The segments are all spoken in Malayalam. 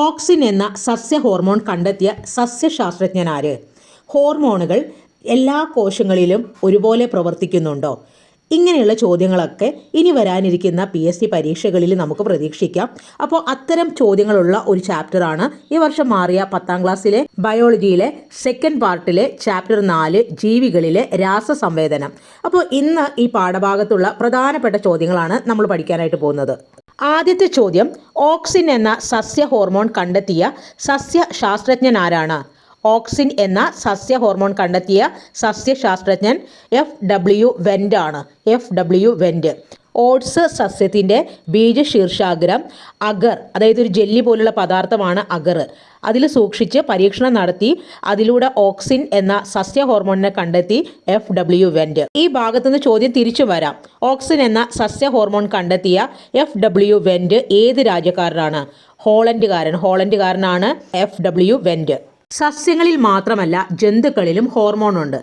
ഓക്സിൻ എന്ന സസ്യ ഹോർമോൺ കണ്ടെത്തിയ സസ്യശാസ്ത്രജ്ഞനാര്. ഹോർമോണുകൾ എല്ലാ കോശങ്ങളിലും ഒരുപോലെ പ്രവർത്തിക്കുന്നുണ്ടോ? ഇങ്ങനെയുള്ള ചോദ്യങ്ങളൊക്കെ ഇനി വരാനിരിക്കുന്ന പി എസ് സി പരീക്ഷകളിൽ നമുക്ക് പ്രതീക്ഷിക്കാം. അപ്പോൾ അത്തരം ചോദ്യങ്ങളുള്ള ഒരു ചാപ്റ്ററാണ് ഈ വർഷം മാറിയ പത്താം ക്ലാസ്സിലെ ബയോളജിയിലെ സെക്കൻഡ് പാർട്ടിലെ ചാപ്റ്റർ നാല് ജീവികളിലെ രാസസംവേദനം. അപ്പോൾ ഇന്ന് ഈ പാഠഭാഗത്തുള്ള പ്രധാനപ്പെട്ട ചോദ്യങ്ങളാണ് നമ്മൾ പഠിക്കാനായിട്ട് പോകുന്നത്. ആദ്യത്തെ ചോദ്യം ഓക്സിൻ എന്ന സസ്യ ഹോർമോൺ കണ്ടെത്തിയ സസ്യ ശാസ്ത്രജ്ഞൻ ആരാണ്? ഓക്സിൻ എന്ന സസ്യ ഹോർമോൺ കണ്ടെത്തിയ സസ്യ ശാസ്ത്രജ്ഞൻ എഫ് ഡബ്ല്യു വെന്റ് ആണ്. F W Went. ഓട്സ് സസ്യത്തിന്റെ ബീജശീർഷാഗ്രം അഗർ അതായത് ഒരു ജെല്ലി പോലുള്ള പദാർത്ഥമാണ് അഗർ. അതിൽ സൂക്ഷിച്ച് പരീക്ഷണം നടത്തി അതിലൂടെ ഓക്സിൻ എന്ന സസ്യ ഹോർമോണിനെ കണ്ടെത്തി എഫ് ഡബ്ല്യു വെന്റ് ഈ ഭാഗത്തുനിന്ന് ചോദ്യം തിരിച്ചു വരാം. ഓക്സിൻ എന്ന സസ്യ ഹോർമോൺ കണ്ടെത്തിയ എഫ് ഡബ്ല്യു വെന്റ് ഏത് രാജ്യക്കാരനാണ്? ഹോളൻഡുകാരൻ ഹോളൻഡുകാരനാണ് എഫ് ഡബ്ല്യു വെന്റ് സസ്യങ്ങളിൽ മാത്രമല്ല ജന്തുക്കളിലും ഹോർമോൺ ഉണ്ട്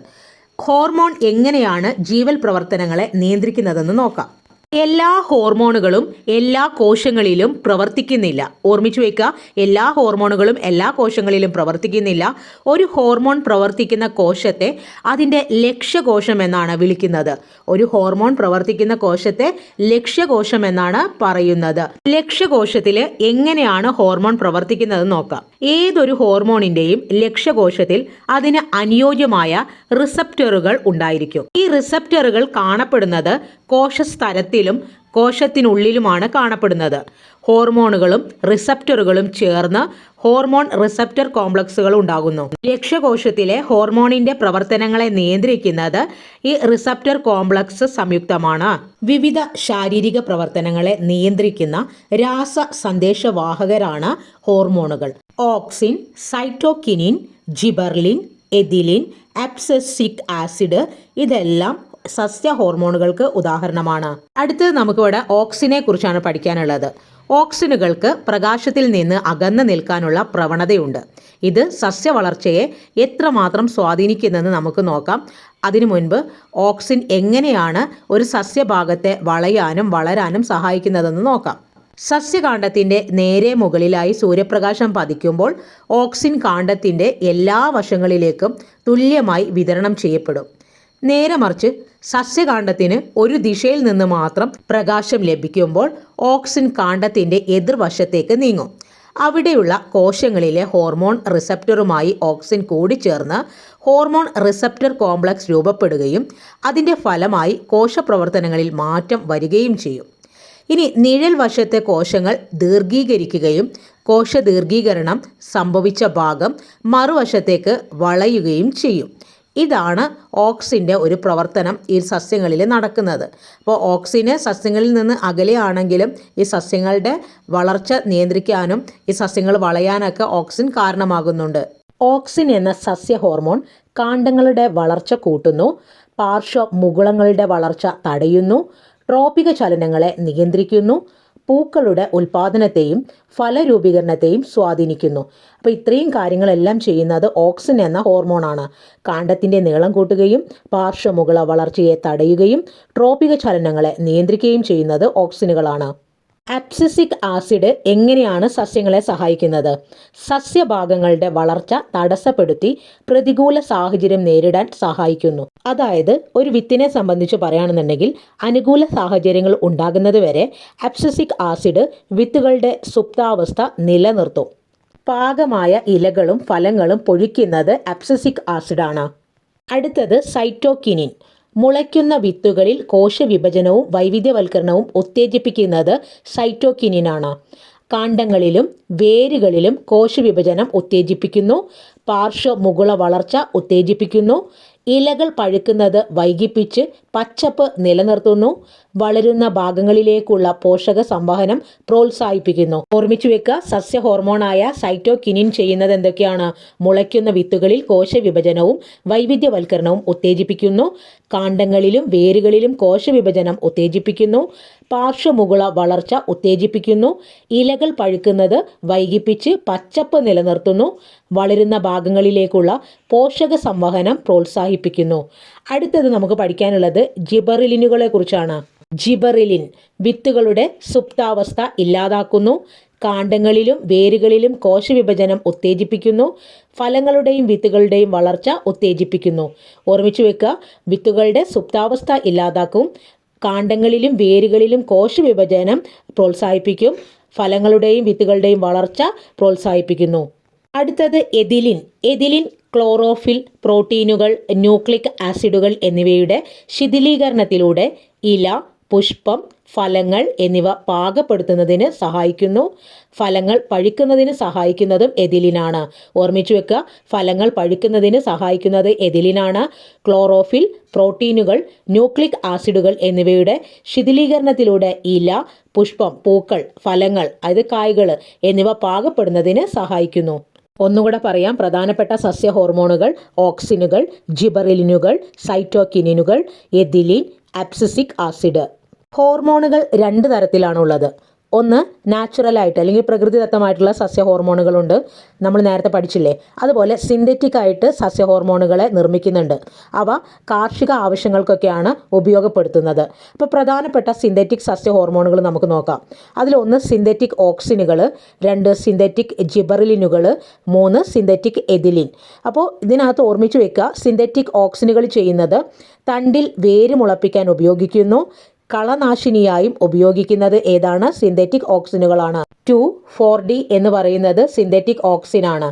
ഹോർമോൺ എങ്ങനെയാണ് ജീവൽ പ്രവർത്തനങ്ങളെ നിയന്ത്രിക്കുന്നതെന്ന് നോക്കാം. എല്ലാ ഹോർമോണുകളും എല്ലാ കോശങ്ങളിലും പ്രവർത്തിക്കുന്നില്ല. ഓർമ്മിച്ചു വയ്ക്കുക എല്ലാ ഹോർമോണുകളും എല്ലാ കോശങ്ങളിലും പ്രവർത്തിക്കുന്നില്ല. ഒരു ഹോർമോൺ പ്രവർത്തിക്കുന്ന കോശത്തെ അതിന്റെ ലക്ഷ്യകോശം എന്നാണ് വിളിക്കുന്നത്. ഒരു ഹോർമോൺ പ്രവർത്തിക്കുന്ന കോശത്തെ ലക്ഷ്യകോശം എന്നാണ് പറയുന്നത്. ലക്ഷ്യകോശത്തിൽ എങ്ങനെയാണ് ഹോർമോൺ പ്രവർത്തിക്കുന്നത് നോക്കാം. ഏതൊരു ഹോർമോണിന്റെയും ലക്ഷ്യകോശത്തിൽ അതിന് അനുയോജ്യമായ റിസപ്റ്ററുകൾ ഉണ്ടായിരിക്കും. ഈ റിസപ്റ്ററുകൾ കാണപ്പെടുന്നത് കോശസ്ഥലത്തിലും കോശത്തിനുള്ളിലുമാണ് കാണപ്പെടുന്നത്. ഹോർമോണുകളും റിസപ്റ്ററുകളും ചേർന്ന് ഹോർമോൺ റിസപ്റ്റർ കോംപ്ലക്സുകൾ ഉണ്ടാകുന്നു. ലക്ഷ്യകോശത്തിലെ ഹോർമോണിന്റെ പ്രവർത്തനങ്ങളെ നിയന്ത്രിക്കുന്നത് ഈ റിസപ്റ്റർ കോംപ്ലക്സ് സംയുക്തമാണ്. വിവിധ ശാരീരിക പ്രവർത്തനങ്ങളെ നിയന്ത്രിക്കുന്ന രാസ സന്ദേശവാഹകരാണ് ഹോർമോണുകൾ. Auxin cytokinin gibberellin ethylene abscisic acid ഇതെല്ലാം സസ്യ ഹോർമോണുകൾക്ക് ഉദാഹരണമാണ്. അടുത്തത് നമുക്കിവിടെ ഓക്സിനെ കുറിച്ചാണ് പഠിക്കാനുള്ളത്. ഓക്സിനുകൾക്ക് പ്രകാശത്തിൽ നിന്ന് അകന്നു നിൽക്കാനുള്ള പ്രവണതയുണ്ട്. ഇത് സസ്യവളർച്ചയെ എത്രമാത്രം സ്വാധീനിക്കുന്നെന്ന് നമുക്ക് നോക്കാം. അതിനു മുൻപ് ഓക്സിൻ എങ്ങനെയാണ് ഒരു സസ്യഭാഗത്തെ വളയാനും വളരാനും സഹായിക്കുന്നതെന്ന് നോക്കാം. സസ്യകാന്ഡത്തിന്റെ നേരെ മുകളിലായി സൂര്യപ്രകാശം പതിക്കുമ്പോൾ ഓക്സിൻ കാന്ഡത്തിന്റെ എല്ലാ വശങ്ങളിലേക്കും തുല്യമായി വിതരണം ചെയ്യപ്പെടും. നേരെ മറിച്ച് സസ്യകാണ്ഡത്തിന് ഒരു ദിശയിൽ നിന്ന് മാത്രം പ്രകാശം ലഭിക്കുമ്പോൾ ഓക്സിൻ കാന്ഡത്തിന്റെ എതിർവശത്തേക്ക് നീങ്ങും. അവിടെയുള്ള കോശങ്ങളിലെ ഹോർമോൺ റിസപ്റ്ററുമായി ഓക്സിൻ കൂടിച്ചേർന്ന് ഹോർമോൺ റിസപ്റ്റർ കോംപ്ലക്സ് രൂപപ്പെടുകയും അതിന്റെ ഫലമായി കോശപ്രവർത്തനങ്ങളിൽ മാറ്റം വരികയും ചെയ്യും. ഇനി നിഴൽ വശത്തെ കോശങ്ങൾ ദീർഘീകരിക്കുകയും കോശദീർഘീകരണം സംഭവിച്ച ഭാഗം മറുവശത്തേക്ക് വളയുകയും ചെയ്യും. ഇതാണ് ഓക്സിന്റെ ഒരു പ്രവർത്തനം ഈ സസ്യങ്ങളിൽ നടക്കുന്നത്. അപ്പോൾ ഓക്സിന് സസ്യങ്ങളിൽ നിന്ന് അകലെയാണെങ്കിലും ഈ സസ്യങ്ങളുടെ വളർച്ച നിയന്ത്രിക്കാനും ഈ സസ്യങ്ങൾ വളയാനൊക്കെ ഓക്സിൻ കാരണമാകുന്നുണ്ട്. ഓക്സിൻ എന്ന സസ്യ ഹോർമോൺ കാണ്ഡങ്ങളുടെ വളർച്ച കൂട്ടുന്നു പാർശ്വ മുകുളങ്ങളുടെ വളർച്ച തടയുന്നു ട്രോപിക ചലനങ്ങളെ നിയന്ത്രിക്കുന്നു പൂക്കളുടെ ഉൽപാദനത്തെയും ഫലരൂപീകരണത്തെയും സ്വാധീനിക്കുന്നു. അപ്പോൾ ഇത്രയും കാര്യങ്ങളെല്ലാം ചെയ്യുന്നത് ഓക്സിൻ എന്ന ഹോർമോണാണ്. കാണ്ടത്തിന്റെ നീളം കൂട്ടുകയും പാർശ്വമുകള വളർച്ചയെ തടയുകയും ട്രോപിക ചലനങ്ങളെ നിയന്ത്രിക്കുകയും ചെയ്യുന്നത് ഓക്സിനുകളാണ്. അപ്സിസിക് ആസിഡ് എങ്ങനെയാണ് സസ്യങ്ങളെ സഹായിക്കുന്നത്? സസ്യഭാഗങ്ങളുടെ വളർച്ച തടസ്സപ്പെടുത്തി പ്രതികൂല സാഹചര്യം നേരിടാൻ സഹായിക്കുന്നു. അതായത് ഒരു വിത്തിനെ സംബന്ധിച്ച് പറയുകയാണെന്നുണ്ടെങ്കിൽ അനുകൂല സാഹചര്യങ്ങൾ ഉണ്ടാകുന്നത് വരെ അപ്സിസിക് ആസിഡ് വിത്തുകളുടെ സുപ്താവസ്ഥ നിലനിർത്തും. പാകമായ ഇലകളും ഫലങ്ങളും പൊഴിക്കുന്നത് അപ്സിസിക് ആസിഡാണ്. അടുത്തത് സൈറ്റോകിനിൻ. മുളയ്ക്കുന്ന വിത്തുകളിൽ കോശവിഭജനവും വൈവിധ്യവൽക്കരണവും ഉത്തേജിപ്പിക്കുന്നത് സൈറ്റോകിനിനാണ്. കാണ്ഡങ്ങളിലും വേരുകളിലും കോശവിഭജനം ഉത്തേജിപ്പിക്കുന്നു പാർശ്വമുകുള വളർച്ച ഉത്തേജിപ്പിക്കുന്നു ഇലകൾ പഴുക്കുന്നത് വൈകിപ്പിച്ച് പച്ചപ്പ് നിലനിർത്തുന്നു വളരുന്ന ഭാഗങ്ങളിലേക്കുള്ള പോഷക സംവഹനം പ്രോത്സാഹിപ്പിക്കുന്നു. ഓർമ്മിച്ചു വെക്കുക സസ്യ ഹോർമോണായ സൈറ്റോകിനിൻ ചെയ്യുന്നത് എന്തൊക്കെയാണ്? മുളയ്ക്കുന്ന വിത്തുകളിൽ കോശവിഭജനവും വൈവിധ്യവൽക്കരണവും ഉത്തേജിപ്പിക്കുന്നു. കാണ്ഡങ്ങളിലും വേരുകളിലും കോശവിഭജനം ഉത്തേജിപ്പിക്കുന്നു. പാർശ്വമുകുള വളർച്ച ഉത്തേജിപ്പിക്കുന്നു. ഇലകൾ പഴുക്കുന്നത് വൈകിപ്പിച്ച് പച്ചപ്പ് നിലനിർത്തുന്നു. വളരുന്ന ഭാഗങ്ങളിലേക്കുള്ള പോഷക സംവഹനം പ്രോത്സാഹിപ്പിക്കുന്നു. അടുത്തത് നമുക്ക് പഠിക്കാനുള്ളത് ജിബറിലിനുകളെ കുറിച്ചാണ് ജിബറിലിൻ വിത്തുകളുടെ സുപ്താവസ്ഥ ഇല്ലാതാക്കുന്നു. കാണ്ടങ്ങളിലും വേരുകളിലും കോശവിഭജനം ഉത്തേജിപ്പിക്കുന്നു. ഫലങ്ങളുടെയും വിത്തുകളുടെയും വളർച്ച ഉത്തേജിപ്പിക്കുന്നു. ഓർമ്മിച്ചു വെക്കുക വിത്തുകളുടെ സുപ്താവസ്ഥ ഇല്ലാതാക്കും. കാണ്ടങ്ങളിലും വേരുകളിലും കോശവിഭജനം പ്രോത്സാഹിപ്പിക്കും. ഫലങ്ങളുടെയും വിത്തുകളുടെയും വളർച്ച പ്രോത്സാഹിപ്പിക്കുന്നു. അടുത്തത് എതിലിൻ എതിലിൻ ക്ലോറോഫിൽ പ്രോട്ടീനുകൾ ന്യൂക്ലിക് ആസിഡുകൾ എന്നിവയുടെ ശിഥിലീകരണത്തിലൂടെ ഇല പുഷ്പം ഫലങ്ങൾ എന്നിവ പാകപ്പെടുത്തുന്നതിന് സഹായിക്കുന്നു. ഫലങ്ങൾ പഴുക്കുന്നതിന് സഹായിക്കുന്നതും എതിലിനാണ് ഓർമ്മിച്ചു വെക്കുക ഫലങ്ങൾ പഴുക്കുന്നതിന് സഹായിക്കുന്നത് എതിലിനാണ് ക്ലോറോഫിൽ പ്രോട്ടീനുകൾ ന്യൂക്ലിക് ആസിഡുകൾ എന്നിവയുടെ ശിഥിലീകരണത്തിലൂടെ ഇല പുഷ്പം പൂക്കൾ ഫലങ്ങൾ അതായത് കായ്കൾ എന്നിവ പാകപ്പെടുന്നതിന് സഹായിക്കുന്നു. ഒന്നുകൂടെ പറയാം. പ്രധാനപ്പെട്ട സസ്യ ഹോർമോണുകൾ ഓക്സിനുകൾ ജിബറിലിനുകൾ സൈറ്റോകിനിനുകൾ എഥിലിൻ അബ്സിസിക് ആസിഡ്. ഹോർമോണുകൾ രണ്ട് തരത്തിലാണുള്ളത്. ഒന്ന് നാച്ചുറലായിട്ട് അല്ലെങ്കിൽ പ്രകൃതിദത്തമായിട്ടുള്ള സസ്യ ഹോർമോണുകളുണ്ട് നമ്മൾ നേരത്തെ പഠിച്ചില്ലേ? അതുപോലെ സിന്തറ്റിക് ആയിട്ട് സസ്യ ഹോർമോണുകളെ നിർമ്മിക്കുന്നുണ്ട്. അവ കാർഷിക ആവശ്യങ്ങൾക്കൊക്കെയാണ് ഉപയോഗപ്പെടുത്തുന്നത്. അപ്പോൾ പ്രധാനപ്പെട്ട സിന്തറ്റിക് സസ്യ ഹോർമോണുകൾ നമുക്ക് നോക്കാം. അതിലൊന്ന് സിന്തറ്റിക് ഓക്സിനുകൾ രണ്ട് സിന്തറ്റിക് ജിബറിലിനുകൾ മൂന്ന് സിന്തറ്റിക് എതിലിൻ അപ്പോൾ ഇതിനകത്ത് ഓർമ്മിച്ച് വെക്കുക സിന്തറ്റിക് ഓക്സിനുകൾ ചെയ്യുന്നത് തണ്ടിൽ വേര് മുളപ്പിക്കാൻ ഉപയോഗിക്കുന്നു കളനാശിനിയായും ഉപയോഗിക്കുന്നത് ഏതാണ്? സിന്തറ്റിക് ഓക്സിനുകളാണ് ടു ഫോർ ഡി എന്ന് പറയുന്നത് സിന്തറ്റിക് ഓക്സിനാണ്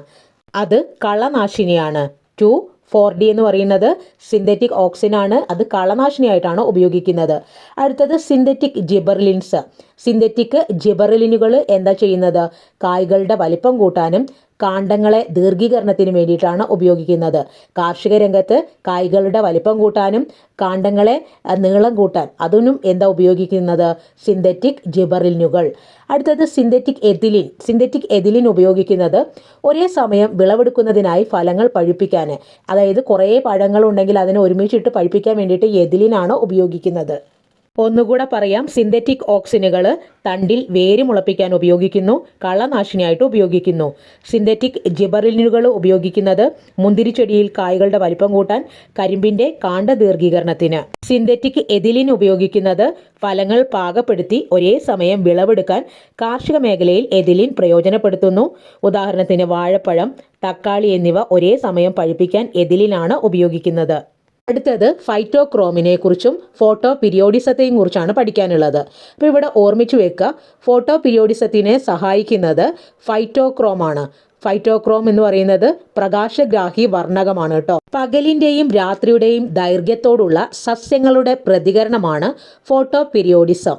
അത് കളനാശിനിയാണ്. ടു ഫോർ ഡി എന്ന് പറയുന്നത് സിന്തറ്റിക് ഓക്സിനാണ് അത് കളനാശിനിയായിട്ടാണ് ഉപയോഗിക്കുന്നത്. അടുത്തത് സിന്തറ്റിക് ജിബർലിൻസ് സിന്തറ്റിക് ജിബർലിനുകൾ എന്താ ചെയ്യുന്നത്? കായ്കളുടെ വലിപ്പം കൂട്ടാനും കാണ്ഡങ്ങളെ ദീർഘീകരണത്തിന് വേണ്ടിയിട്ടാണ് ഉപയോഗിക്കുന്നത്. കാർഷിക രംഗത്ത് കായ്കളുടെ വലിപ്പം കൂട്ടാനും കാണ്ഡങ്ങളെ നീളം കൂട്ടാൻ അതിനും എന്താ ഉപയോഗിക്കുന്നത്? സിന്തറ്റിക് ജിബറിലിനുകൾ അടുത്തത് സിന്തറ്റിക് എഥിലിൻ സിന്തറ്റിക് എഥിലിൻ ഉപയോഗിക്കുന്നത് ഒരേ സമയം വിളവെടുക്കുന്നതിനായി ഫലങ്ങൾ പഴുപ്പിക്കാൻ. അതായത് കുറേ പഴങ്ങളുണ്ടെങ്കിൽ അതിനെ ഒരുമിച്ചിട്ട് പഴുപ്പിക്കാൻ വേണ്ടിയിട്ട് എഥിലിനാണ് ഉപയോഗിക്കുന്നത്. ഒന്നുകൂടെ പറയാം. സിന്തറ്റിക് ഓക്സിനുകൾ തണ്ടിൽ വേര് മുളപ്പിക്കാൻ ഉപയോഗിക്കുന്നു കള്ളനാശിനിയായിട്ട് ഉപയോഗിക്കുന്നു. സിന്തറ്റിക് ജിബറിലിനുകൾ ഉപയോഗിക്കുന്നത് മുന്തിരിച്ചെടിയിൽ കായ്കളുടെ വലിപ്പം കൂട്ടാൻ കരിമ്പിന്റെ കാണ്ട ദീർഘീകരണത്തിന്. സിന്തറ്റിക് എതിലിൻ ഉപയോഗിക്കുന്നത് ഫലങ്ങൾ പാകപ്പെടുത്തി ഒരേ സമയം വിളവെടുക്കാൻ കാർഷിക മേഖലയിൽ എതിലിൻ പ്രയോജനപ്പെടുത്തുന്നു. ഉദാഹരണത്തിന് വാഴപ്പഴം തക്കാളി എന്നിവ ഒരേ സമയം പഴുപ്പിക്കാൻ എതിലിനാണ് ഉപയോഗിക്കുന്നത്. അടുത്തത് ഫൈറ്റോക്രോമിനെ കുറിച്ചും ഫോട്ടോ പിരിയോഡിസത്തെയും കുറിച്ചാണ് പഠിക്കാനുള്ളത്. അപ്പോൾ ഇവിടെ ഓർമ്മിച്ചു വെക്കുക ഫോട്ടോ പിരിയോഡിസത്തിനെ സഹായിക്കുന്നത് ഫൈറ്റോക്രോമാണ് ഫൈറ്റോക്രോം എന്ന് പറയുന്നത് പ്രകാശഗ്രാഹി വർണകമാണ് കേട്ടോ. പകലിന്റെയും രാത്രിയുടെയും ദൈർഘ്യത്തോടുള്ള സസ്യങ്ങളുടെ പ്രതികരണമാണ് ഫോട്ടോ പിരിയോഡിസം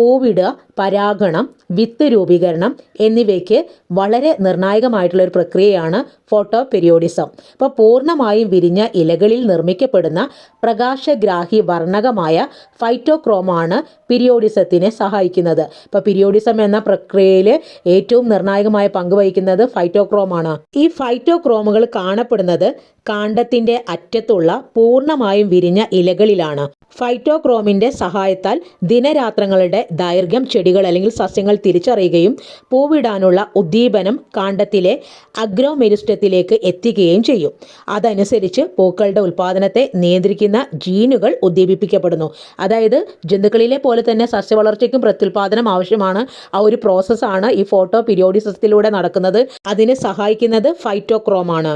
പൂവിടുക പരാഗണം വിത്ത് രൂപീകരണം എന്നിവയ്ക്ക് വളരെ നിർണായകമായിട്ടുള്ള ഒരു പ്രക്രിയയാണ് ഫോട്ടോ പെരിയോഡിസം അപ്പോൾ പൂർണമായും വിരിഞ്ഞ ഇലകളിൽ നിർമ്മിക്കപ്പെടുന്ന പ്രകാശഗ്രാഹി വർണകമായ ഫൈറ്റോക്രോമാണ് പിരിയോഡിസത്തിനെ സഹായിക്കുന്നത്. ഇപ്പോൾ പിരിയോഡിസം എന്ന പ്രക്രിയയിൽ ഏറ്റവും നിർണായകമായ പങ്ക് വഹിക്കുന്നത് ഫൈറ്റോക്രോമാണ്. ഈ ഫൈറ്റോക്രോമുകൾ കാണപ്പെടുന്നത് കാണ്ഡത്തിന്റെ അറ്റത്തുള്ള പൂർണമായും വിരിഞ്ഞ ഇലകളിലാണ്. ഫൈറ്റോക്രോമിന്റെ സഹായത്താൽ ദിനരാത്രങ്ങളുടെ ദൈർഘ്യം ചെടികൾ അല്ലെങ്കിൽ സസ്യങ്ങൾ തിരിച്ചറിയുകയും പൂവിടാനുള്ള ഉദ്ദീപനം കാണ്ടത്തിലെ അഗ്രോമെരിസ്റ്റത്തിലേക്ക് എത്തിക്കുകയും ചെയ്യും. അതനുസരിച്ച് പൂക്കളുടെ ഉൽപ്പാദനത്തെ നിയന്ത്രിക്കുന്ന ജീനുകൾ ഉദ്ദീപിപ്പിക്കപ്പെടുന്നു. അതായത് ജന്തുക്കളിലെ പോലെ തന്നെ സസ്യവളർച്ചയ്ക്കും പ്രത്യുൽപാദനം ആവശ്യമാണ്. ആ ഒരു പ്രോസസ്സാണ് ഈ ഫോട്ടോ പിരിയോഡിസത്തിലൂടെ നടക്കുന്നത്. അതിനെ സഹായിക്കുന്നത് ഫൈറ്റോക്രോമാണ്.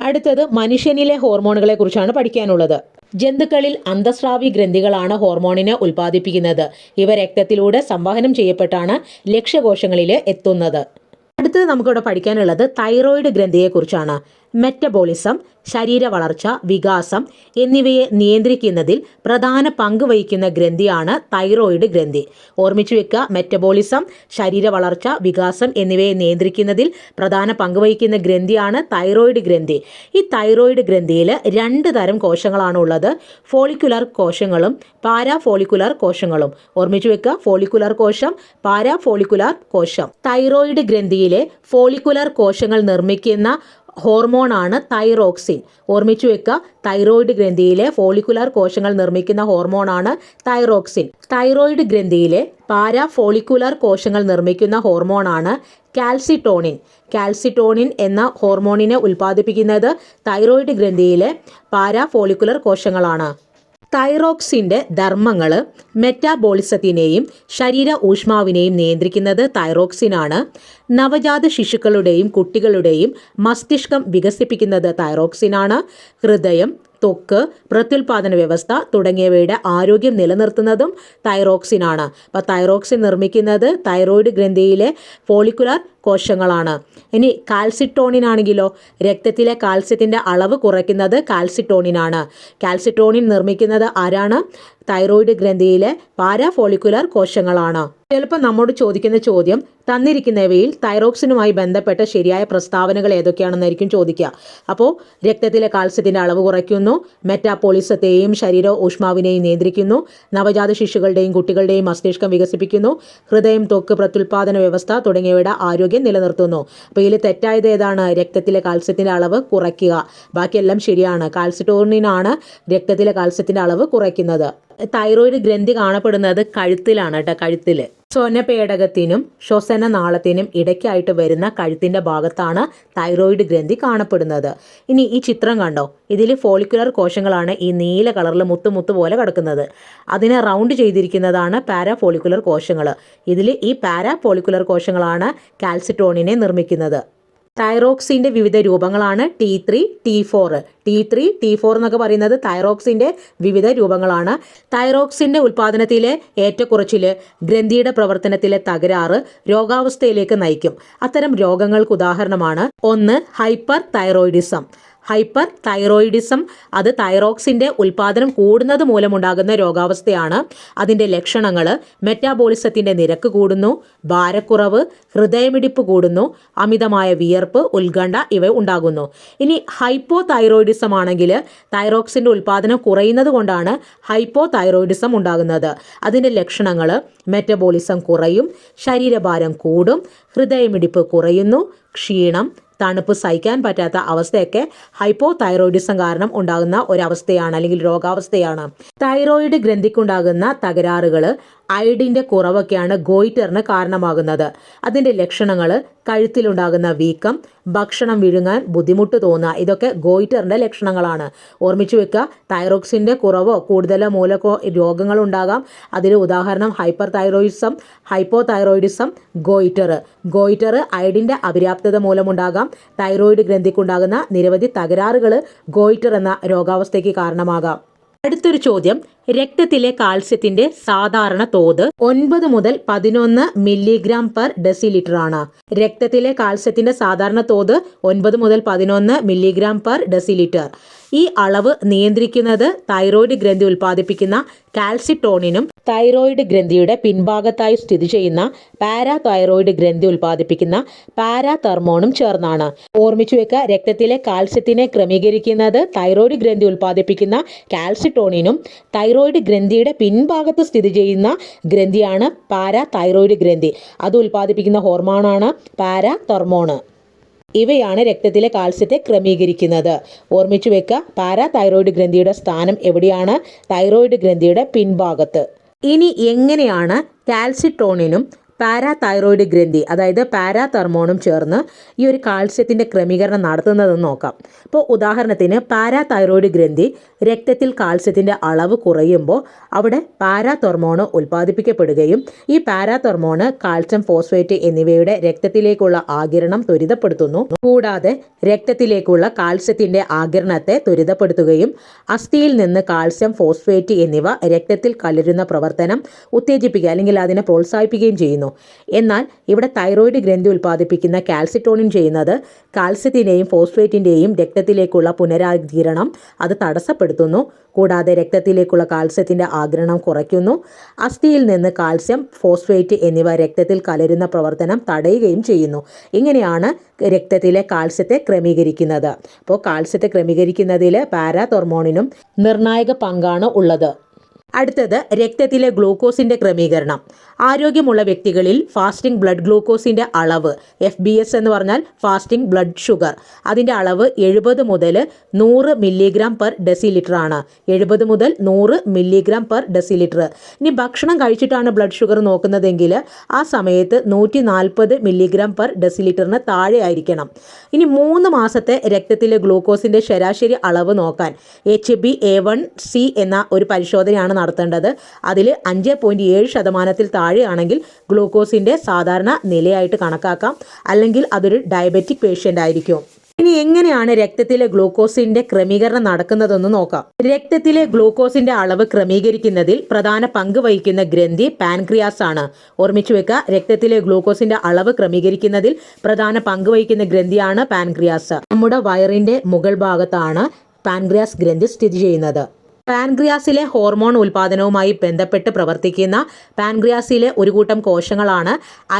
അടുത്തത് മനുഷ്യനിലെ ഹോർമോണുകളെ കുറിച്ചാണ് പഠിക്കാനുള്ളത്. ജന്തുക്കളിൽ അന്തസ്രാവി ഗ്രന്ഥികളാണ് ഹോർമോണിനെ ഉൽപ്പാദിപ്പിക്കുന്നത്. ഇവ രക്തത്തിലൂടെ സംവഹനം ചെയ്യപ്പെട്ടാണ് ലക്ഷ്യകോശങ്ങളിൽ എത്തുന്നത്. അടുത്തത് നമുക്കിവിടെ പഠിക്കാനുള്ളത് തൈറോയിഡ് ഗ്രന്ഥിയെക്കുറിച്ചാണ്. മെറ്റബോളിസം ശരീര വളർച്ച വികാസം എന്നിവയെ നിയന്ത്രിക്കുന്നതിൽ പ്രധാന പങ്ക് വഹിക്കുന്ന ഗ്രന്ഥിയാണ് തൈറോയിഡ് ഗ്രന്ഥി. ഓർമ്മിച്ചു വെക്കുക മെറ്റബോളിസം ശരീര വളർച്ച വികാസം എന്നിവയെ നിയന്ത്രിക്കുന്നതിൽ പ്രധാന പങ്ക് വഹിക്കുന്ന ഗ്രന്ഥിയാണ് തൈറോയിഡ് ഗ്രന്ഥി. ഈ തൈറോയിഡ് ഗ്രന്ഥിയിൽ രണ്ട് തരം കോശങ്ങളാണ് ഉള്ളത്. ഫോളിക്കുലർ കോശങ്ങളും പാരാഫോളിക്കുലർ കോശങ്ങളും. ഓർമ്മിച്ചു വെക്കുക ഫോളിക്കുലർ കോശം പാരാഫോളിക്കുലർ കോശം. തൈറോയിഡ് ഗ്രന്ഥിയിലെ ഫോളിക്കുലർ കോശങ്ങൾ നിർമ്മിക്കുന്ന ഹോർമോണാണ് തൈറോക്സിൻ. ഓർമ്മിച്ചു വെക്കുക തൈറോയിഡ് ഗ്രന്ഥിയിലെ ഫോളിക്കുലർ കോശങ്ങൾ നിർമ്മിക്കുന്ന ഹോർമോണാണ് തൈറോക്സിൻ. തൈറോയിഡ് ഗ്രന്ഥിയിലെ പാരാ ഫോളിക്കുലർ കോശങ്ങൾ നിർമ്മിക്കുന്ന ഹോർമോണാണ് കാൽസിറ്റോണിൻ. കാൽസിറ്റോണിൻ എന്ന ഹോർമോണിനെ ഉൽപ്പാദിപ്പിക്കുന്നത് തൈറോയിഡ് ഗ്രന്ഥിയിലെ പാരാ ഫോളിക്കുലർ കോശങ്ങളാണ്. തൈറോക്സിന്റെ ധർമ്മങ്ങൾ മെറ്റാബോളിസത്തിനെയും ശരീര ഊഷ്മാവിനെയും നിയന്ത്രിക്കുന്നത് തൈറോക്സിനാണ്. നവജാത ശിശുക്കളുടെയും കുട്ടികളുടെയും മസ്തിഷ്കം വികസിപ്പിക്കുന്നത് തൈറോക്സിനാണ്. ഹൃദയം ത്വക്ക് പ്രത്യുൽപാദന വ്യവസ്ഥ തുടങ്ങിയവയുടെ ആരോഗ്യം നിലനിർത്തുന്നതും തൈറോക്സിനാണ്. അപ്പോൾ തൈറോക്സിൻ നിർമ്മിക്കുന്നത് തൈറോയിഡ് ഗ്രന്ഥിയിലെ ഫോളിക്കുലാർ കോശങ്ങളാണ്. ഇനി കാൽസിട്ടോണിൻ ആണെങ്കിലോ രക്തത്തിലെ കാൽസ്യത്തിന്റെ അളവ് കുറയ്ക്കുന്നത് കാൽസിട്ടോണിനാണ് കാൽസിട്ടോണിൻ നിർമ്മിക്കുന്നത് ആരാണ്? തൈറോയിഡ് ഗ്രന്ഥിയിലെ പാരാഫോളിക്കുലർ കോശങ്ങളാണ്. ചിലപ്പോൾ നമ്മോട് ചോദിക്കുന്ന ചോദ്യം തന്നിരിക്കുന്നവയിൽ തൈറോക്സിനുമായി ബന്ധപ്പെട്ട ശരിയായ പ്രസ്താവനകൾ ഏതൊക്കെയാണെന്നായിരിക്കും ചോദിക്കുക. അപ്പോൾ രക്തത്തിലെ കാൽസ്യത്തിന്റെ അളവ് കുറയ്ക്കുന്നു മെറ്റാപോളിസത്തെയും ശരീര ഊഷ്മാവിനെയും നിയന്ത്രിക്കുന്നു നവജാത ശിശുക്കളുടെയും കുട്ടികളുടെയും മസ്തിഷ്കം വികസിപ്പിക്കുന്നു ഹൃദയം തൊക്ക് പ്രത്യുൽപാദന വ്യവസ്ഥ തുടങ്ങിയവയുടെ ആരോഗ്യം നിലനിർത്തുന്നു. അപ്പോൾ ഇതിൽ തെറ്റായത് ഏതാണ്? രക്തത്തിലെ കാൽസ്യത്തിന്റെ അളവ് കുറയ്ക്കുക. ബാക്കിയെല്ലാം ശരിയാണ്. കാൽസിറ്റോറിനാണ് രക്തത്തിലെ കാൽസ്യത്തിന്റെ അളവ് കുറയ്ക്കുന്നത്. തൈറോയിഡ് ഗ്രന്ഥി കാണപ്പെടുന്നത് കഴുത്തിലാണ് കേട്ടോ കഴുത്തിൽ സ്വനപേടകത്തിനും ശ്വസന നാളത്തിനും ഇടയ്ക്കായിട്ട് വരുന്ന കഴുത്തിന്റെ ഭാഗത്താണ് തൈറോയിഡ് ഗ്രന്ഥി കാണപ്പെടുന്നത്. ഇനി ഈ ചിത്രം കണ്ടോ? ഇതിൽ ഫോളിക്കുലർ കോശങ്ങളാണ് ഈ നീല കളറിൽ മുത്ത് മുത്ത് പോലെ കിടക്കുന്നത്. അതിനെ റൗണ്ട് ചെയ്തിരിക്കുന്നതാണ് പാരാഫോളിക്കുലർ കോശങ്ങൾ ഇതിൽ ഈ പാരാഫോളിക്കുലർ കോശങ്ങളാണ് കാൽസിറ്റോണിനെ നിർമ്മിക്കുന്നത്. തൈറോക്സിന്റെ വിവിധ രൂപങ്ങളാണ് T three T four. T three T four എന്നൊക്കെ പറയുന്നത് തൈറോക്സിന്റെ വിവിധ രൂപങ്ങളാണ്. തൈറോക്സിന്റെ ഉൽപ്പാദനത്തിലെ ഏറ്റക്കുറച്ചിൽ ഗ്രന്ഥിയുടെ പ്രവർത്തനത്തിലെ തകരാറ് രോഗാവസ്ഥയിലേക്ക് നയിക്കും. അത്തരം രോഗങ്ങൾക്ക് ഉദാഹരണമാണ് ഒന്ന് ഹൈപ്പർ തൈറോയിഡിസം. ഹൈപ്പർ തൈറോയിഡിസം അത് തൈറോക്സിന്റെ ഉൽപ്പാദനം കൂടുന്നത് മൂലമുണ്ടാകുന്ന രോഗാവസ്ഥയാണ്. അതിന്റെ ലക്ഷണങ്ങൾ മെറ്റാബോളിസത്തിന്റെ നിരക്ക് കൂടുന്നു ഭാരക്കുറവ് ഹൃദയമിടിപ്പ് കൂടുന്നു അമിതമായ വിയർപ്പ് ഉത്കണ്ഠ ഇവ ഉണ്ടാകുന്നു. ഇനി ഹൈപ്പോ തൈറോയിഡിസം ആണെങ്കിൽ തൈറോക്സിന്റെ ഉൽപ്പാദനം കുറയുന്നത് കൊണ്ടാണ് ഹൈപ്പോ തൈറോയിഡിസം ഉണ്ടാകുന്നത്. അതിന്റെ ലക്ഷണങ്ങൾ മെറ്റബോളിസം കുറയും ശരീരഭാരം കൂടും ഹൃദയമിടിപ്പ് കുറയുന്നു ക്ഷീണം തണുപ്പ് സഹിക്കാൻ പറ്റാത്ത അവസ്ഥയൊക്കെ ഹൈപ്പോ തൈറോയിഡിസം കാരണം ഉണ്ടാകുന്ന ഒരവസ്ഥയാണ് അല്ലെങ്കിൽ രോഗാവസ്ഥയാണ്. തൈറോയിഡ് ഗ്രന്ഥിക്കുണ്ടാകുന്ന തകരാറുകൾ അയഡിന്റെ കുറവൊക്കെയാണ് ഗോയിറ്ററിന് കാരണമാകുന്നത്. അതിന്റെ ലക്ഷണങ്ങൾ കഴുത്തിലുണ്ടാകുന്ന വീക്കം ഭക്ഷണം വിഴുങ്ങാൻ ബുദ്ധിമുട്ട് തോന്നുക. ഇതൊക്കെ ഗോയിറ്ററിന്റെ ലക്ഷണങ്ങളാണ്. ഓർമ്മിച്ചു വെക്കുക തൈറോക്സിന്റെ കുറവോ കൂടുതലോ മൂലക്കോ രോഗങ്ങളുണ്ടാകാം. അതിന് ഉദാഹരണം hyper thyroidism hypo thyroidism goitre. Goitre അയഡിന്റെ അപര്യാപ്തത മൂലമുണ്ടാകാം. തൈറോയിഡ് ഗ്രന്ഥിക്കുണ്ടാകുന്ന നിരവധി തകരാറുകൾ ഗോയിറ്റർ എന്ന രോഗാവസ്ഥയ്ക്ക് കാരണമാകാം. അടുത്തൊരു ചോദ്യം. രക്തത്തിലെ കാൽസ്യത്തിന്റെ സാധാരണ തോത് ഒൻപത് മുതൽ പതിനൊന്ന് മില്ലിഗ്രാം പെർ ഡെസിലിറ്റർ ആണ്. രക്തത്തിലെ കാൽസ്യത്തിന്റെ സാധാരണ തോത് ഒൻപത് മുതൽ പതിനൊന്ന് മില്ലിഗ്രാം പെർ ഡെസിലിറ്റർ. ഈ അളവ് നിയന്ത്രിക്കുന്നത് തൈറോയിഡ് ഗ്രന്ഥി ഉൽപ്പാദിപ്പിക്കുന്ന കാൽസിട്ടോണിനും തൈറോയിഡ് ഗ്രന്ഥിയുടെ പിൻഭാഗത്തായി സ്ഥിതി ചെയ്യുന്ന പാരാതൈറോയിഡ് ഗ്രന്ഥി ഉൽപ്പാദിപ്പിക്കുന്ന പാരാതെർമോണും ചേർന്നാണ്. ഓർമ്മിച്ചു വെക്കുക രക്തത്തിലെ കാൽസ്യത്തിനെ ക്രമീകരിക്കുന്നത് തൈറോയിഡ് ഗ്രന്ഥി ഉൽപ്പാദിപ്പിക്കുന്ന കാൽസിട്ടോണിനും തൈറോയിഡ് ഗ്രന്ഥിയുടെ പിൻഭാഗത്ത് സ്ഥിതി ചെയ്യുന്ന ഗ്രന്ഥിയാണ് പാരാതൈറോയിഡ് ഗ്രന്ഥി. അത് ഉൽപ്പാദിപ്പിക്കുന്ന ഹോർമോണാണ് പാരാതെർമോണ്. ഇവയാണ് രക്തത്തിലെ കാൽസ്യത്തെ ക്രമീകരിക്കുന്നത്. ഓർമ്മിച്ചു വെക്കുക പാരാതൈറോയിഡ് ഗ്രന്ഥിയുടെ സ്ഥാനം എവിടെയാണ്? തൈറോയിഡ് ഗ്രന്ഥിയുടെ പിൻഭാഗത്ത്. ഇനി എങ്ങനെയാണ് കാൽസിട്രോണിനും പാരാതൈറോയിഡ് ഗ്രന്ഥി അതായത് പാരാതെർമോണും ചേർന്ന് ഈ ഒരു കാൽസ്യത്തിന്റെ ക്രമീകരണം നടത്തുന്നതെന്ന് നോക്കാം. ഇപ്പോൾ ഉദാഹരണത്തിന് പാരാതൈറോയിഡ് ഗ്രന്ഥി രക്തത്തിൽ കാൽസ്യത്തിന്റെ അളവ് കുറയുമ്പോൾ അവിടെ പാരാതെർമോണ് ഉൽപ്പാദിപ്പിക്കപ്പെടുകയും ഈ പാരാതെർമോണ് കാൽസ്യം ഫോസ്ഫേറ്റ് എന്നിവയുടെ രക്തത്തിലേക്കുള്ള ആകിരണം ത്വരിതപ്പെടുത്തുന്നു. കൂടാതെ രക്തത്തിലേക്കുള്ള കാൽസ്യത്തിന്റെ ആകിരണത്തെ ത്വരിതപ്പെടുത്തുകയും അസ്ഥിയിൽ നിന്ന് കാൽസ്യം ഫോസ്ഫേറ്റ് എന്നിവ രക്തത്തിൽ കലരുന്ന പ്രവർത്തനം ഉത്തേജിപ്പിക്കുക അല്ലെങ്കിൽ അതിനെ പ്രോത്സാഹിപ്പിക്കുകയും ചെയ്യുന്നു. എന്നാൽ ഇവിടെ തൈറോയിഡ് ഗ്രന്ഥി ഉൽപ്പാദിപ്പിക്കുന്ന കാൽസിറ്റോണിൻ ചെയ്യുന്നത് കാൽസ്യത്തിന്റെയും ഫോസ്ഫേറ്റിന്റെയും രക്തത്തിലേക്കുള്ള പുനരാഗീരണം അത് തടസ്സപ്പെടുത്തുന്നു. കൂടാതെ രക്തത്തിലേക്കുള്ള കാൽസ്യത്തിന്റെ ആഗിരണം കുറയ്ക്കുന്നു. അസ്ഥിയിൽ നിന്ന് കാൽസ്യം ഫോസ്ഫേറ്റ് എന്നിവ രക്തത്തിൽ കലരുന്ന പ്രവർത്തനം തടയുകയും ചെയ്യുന്നു. ഇങ്ങനെയാണ് രക്തത്തിലെ കാൽസ്യത്തെ ക്രമീകരിക്കുന്നത്. അപ്പോൾ കാൽസ്യത്തെ ക്രമീകരിക്കുന്നതിൽ പാരാതൊർമോണിനും നിർണായക പങ്കാണ് ഉള്ളത്. അടുത്തത് രക്തത്തിലെ ഗ്ലൂക്കോസിന്റെ ക്രമീകരണം. ആരോഗ്യമുള്ള വ്യക്തികളിൽ ഫാസ്റ്റിംഗ് ബ്ലഡ് ഗ്ലൂക്കോസിന്റെ അളവ് എഫ് ബി എസ് എന്ന് പറഞ്ഞാൽ ഫാസ്റ്റിംഗ് ബ്ലഡ് ഷുഗർ. അതിന്റെ അളവ് എഴുപത് മുതൽ നൂറ് മില്ലിഗ്രാം പെർ ഡെസി ലിറ്റർ ആണ്. എഴുപത് മുതൽ നൂറ് മില്ലിഗ്രാം പെർ ഡെസി ലിറ്റർ ഇനി ഭക്ഷണം കഴിച്ചിട്ടാണ് ബ്ലഡ് ഷുഗർ നോക്കുന്നതെങ്കിൽ ആ സമയത്ത് നൂറ്റി നാൽപ്പത് മില്ലിഗ്രാം പെർ ഡെസി ലിറ്ററിന് താഴെ ആയിരിക്കണം. ഇനി മൂന്ന് മാസത്തെ രക്തത്തിലെ ഗ്ലൂക്കോസിന്റെ ശരാശരി അളവ് നോക്കാൻ H B A one C എന്ന ഒരു പരിശോധനയാണ് നടത്തേണ്ടത്. അതിൽ അഞ്ച് പോയിന്റ് ഏഴ് ശതമാനത്തിൽ താഴെയാണെങ്കിൽ ഗ്ലൂക്കോസിന്റെ സാധാരണ നിലയായിട്ട് കണക്കാക്കാം. അല്ലെങ്കിൽ അതൊരു ഡയബറ്റിക് പേഷ്യന്റ് ആയിരിക്കും. ഇനി എങ്ങനെയാണ് രക്തത്തിലെ ഗ്ലൂക്കോസിന്റെ ക്രമീകരണം നടക്കുന്നതെന്ന് നോക്കാം. രക്തത്തിലെ ഗ്ലൂക്കോസിന്റെ അളവ് ക്രമീകരിക്കുന്നതിൽ പ്രധാന പങ്ക് വഹിക്കുന്ന ഗ്രന്ഥി പാൻക്രിയാസ് ആണ്. ഓർമ്മിച്ചു വെക്കുക രക്തത്തിലെ ഗ്ലൂക്കോസിന്റെ അളവ് ക്രമീകരിക്കുന്നതിൽ പ്രധാന പങ്ക് വഹിക്കുന്ന ഗ്രന്ഥിയാണ് പാൻക്രിയാസ്. നമ്മുടെ വയറിന്റെ മുകൾ ഭാഗത്താണ് പാൻക്രിയാസ് ഗ്രന്ഥി സ്ഥിതി ചെയ്യുന്നത്. പാൻക്രിയാസിലെ ഹോർമോൺ ഉൽപാദനവുമായി ബന്ധപ്പെട്ട് പ്രവർത്തിക്കുന്ന പാൻഗ്രിയാസിലെ ഒരു കൂട്ടം കോശങ്ങളാണ്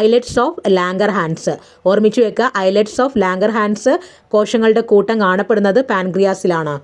ഐലറ്റ്സ് ഓഫ് ലാംഗർ ഹാൻഡ്സ്. ഓർമ്മിച്ചു വെക്കുക ഐലറ്റ്സ് ഓഫ് ലാംഗർ ഹാൻഡ്സ് കോശങ്ങളുടെ കൂട്ടം കാണപ്പെടുന്നത് പാൻക്രിയാസിലാണ്.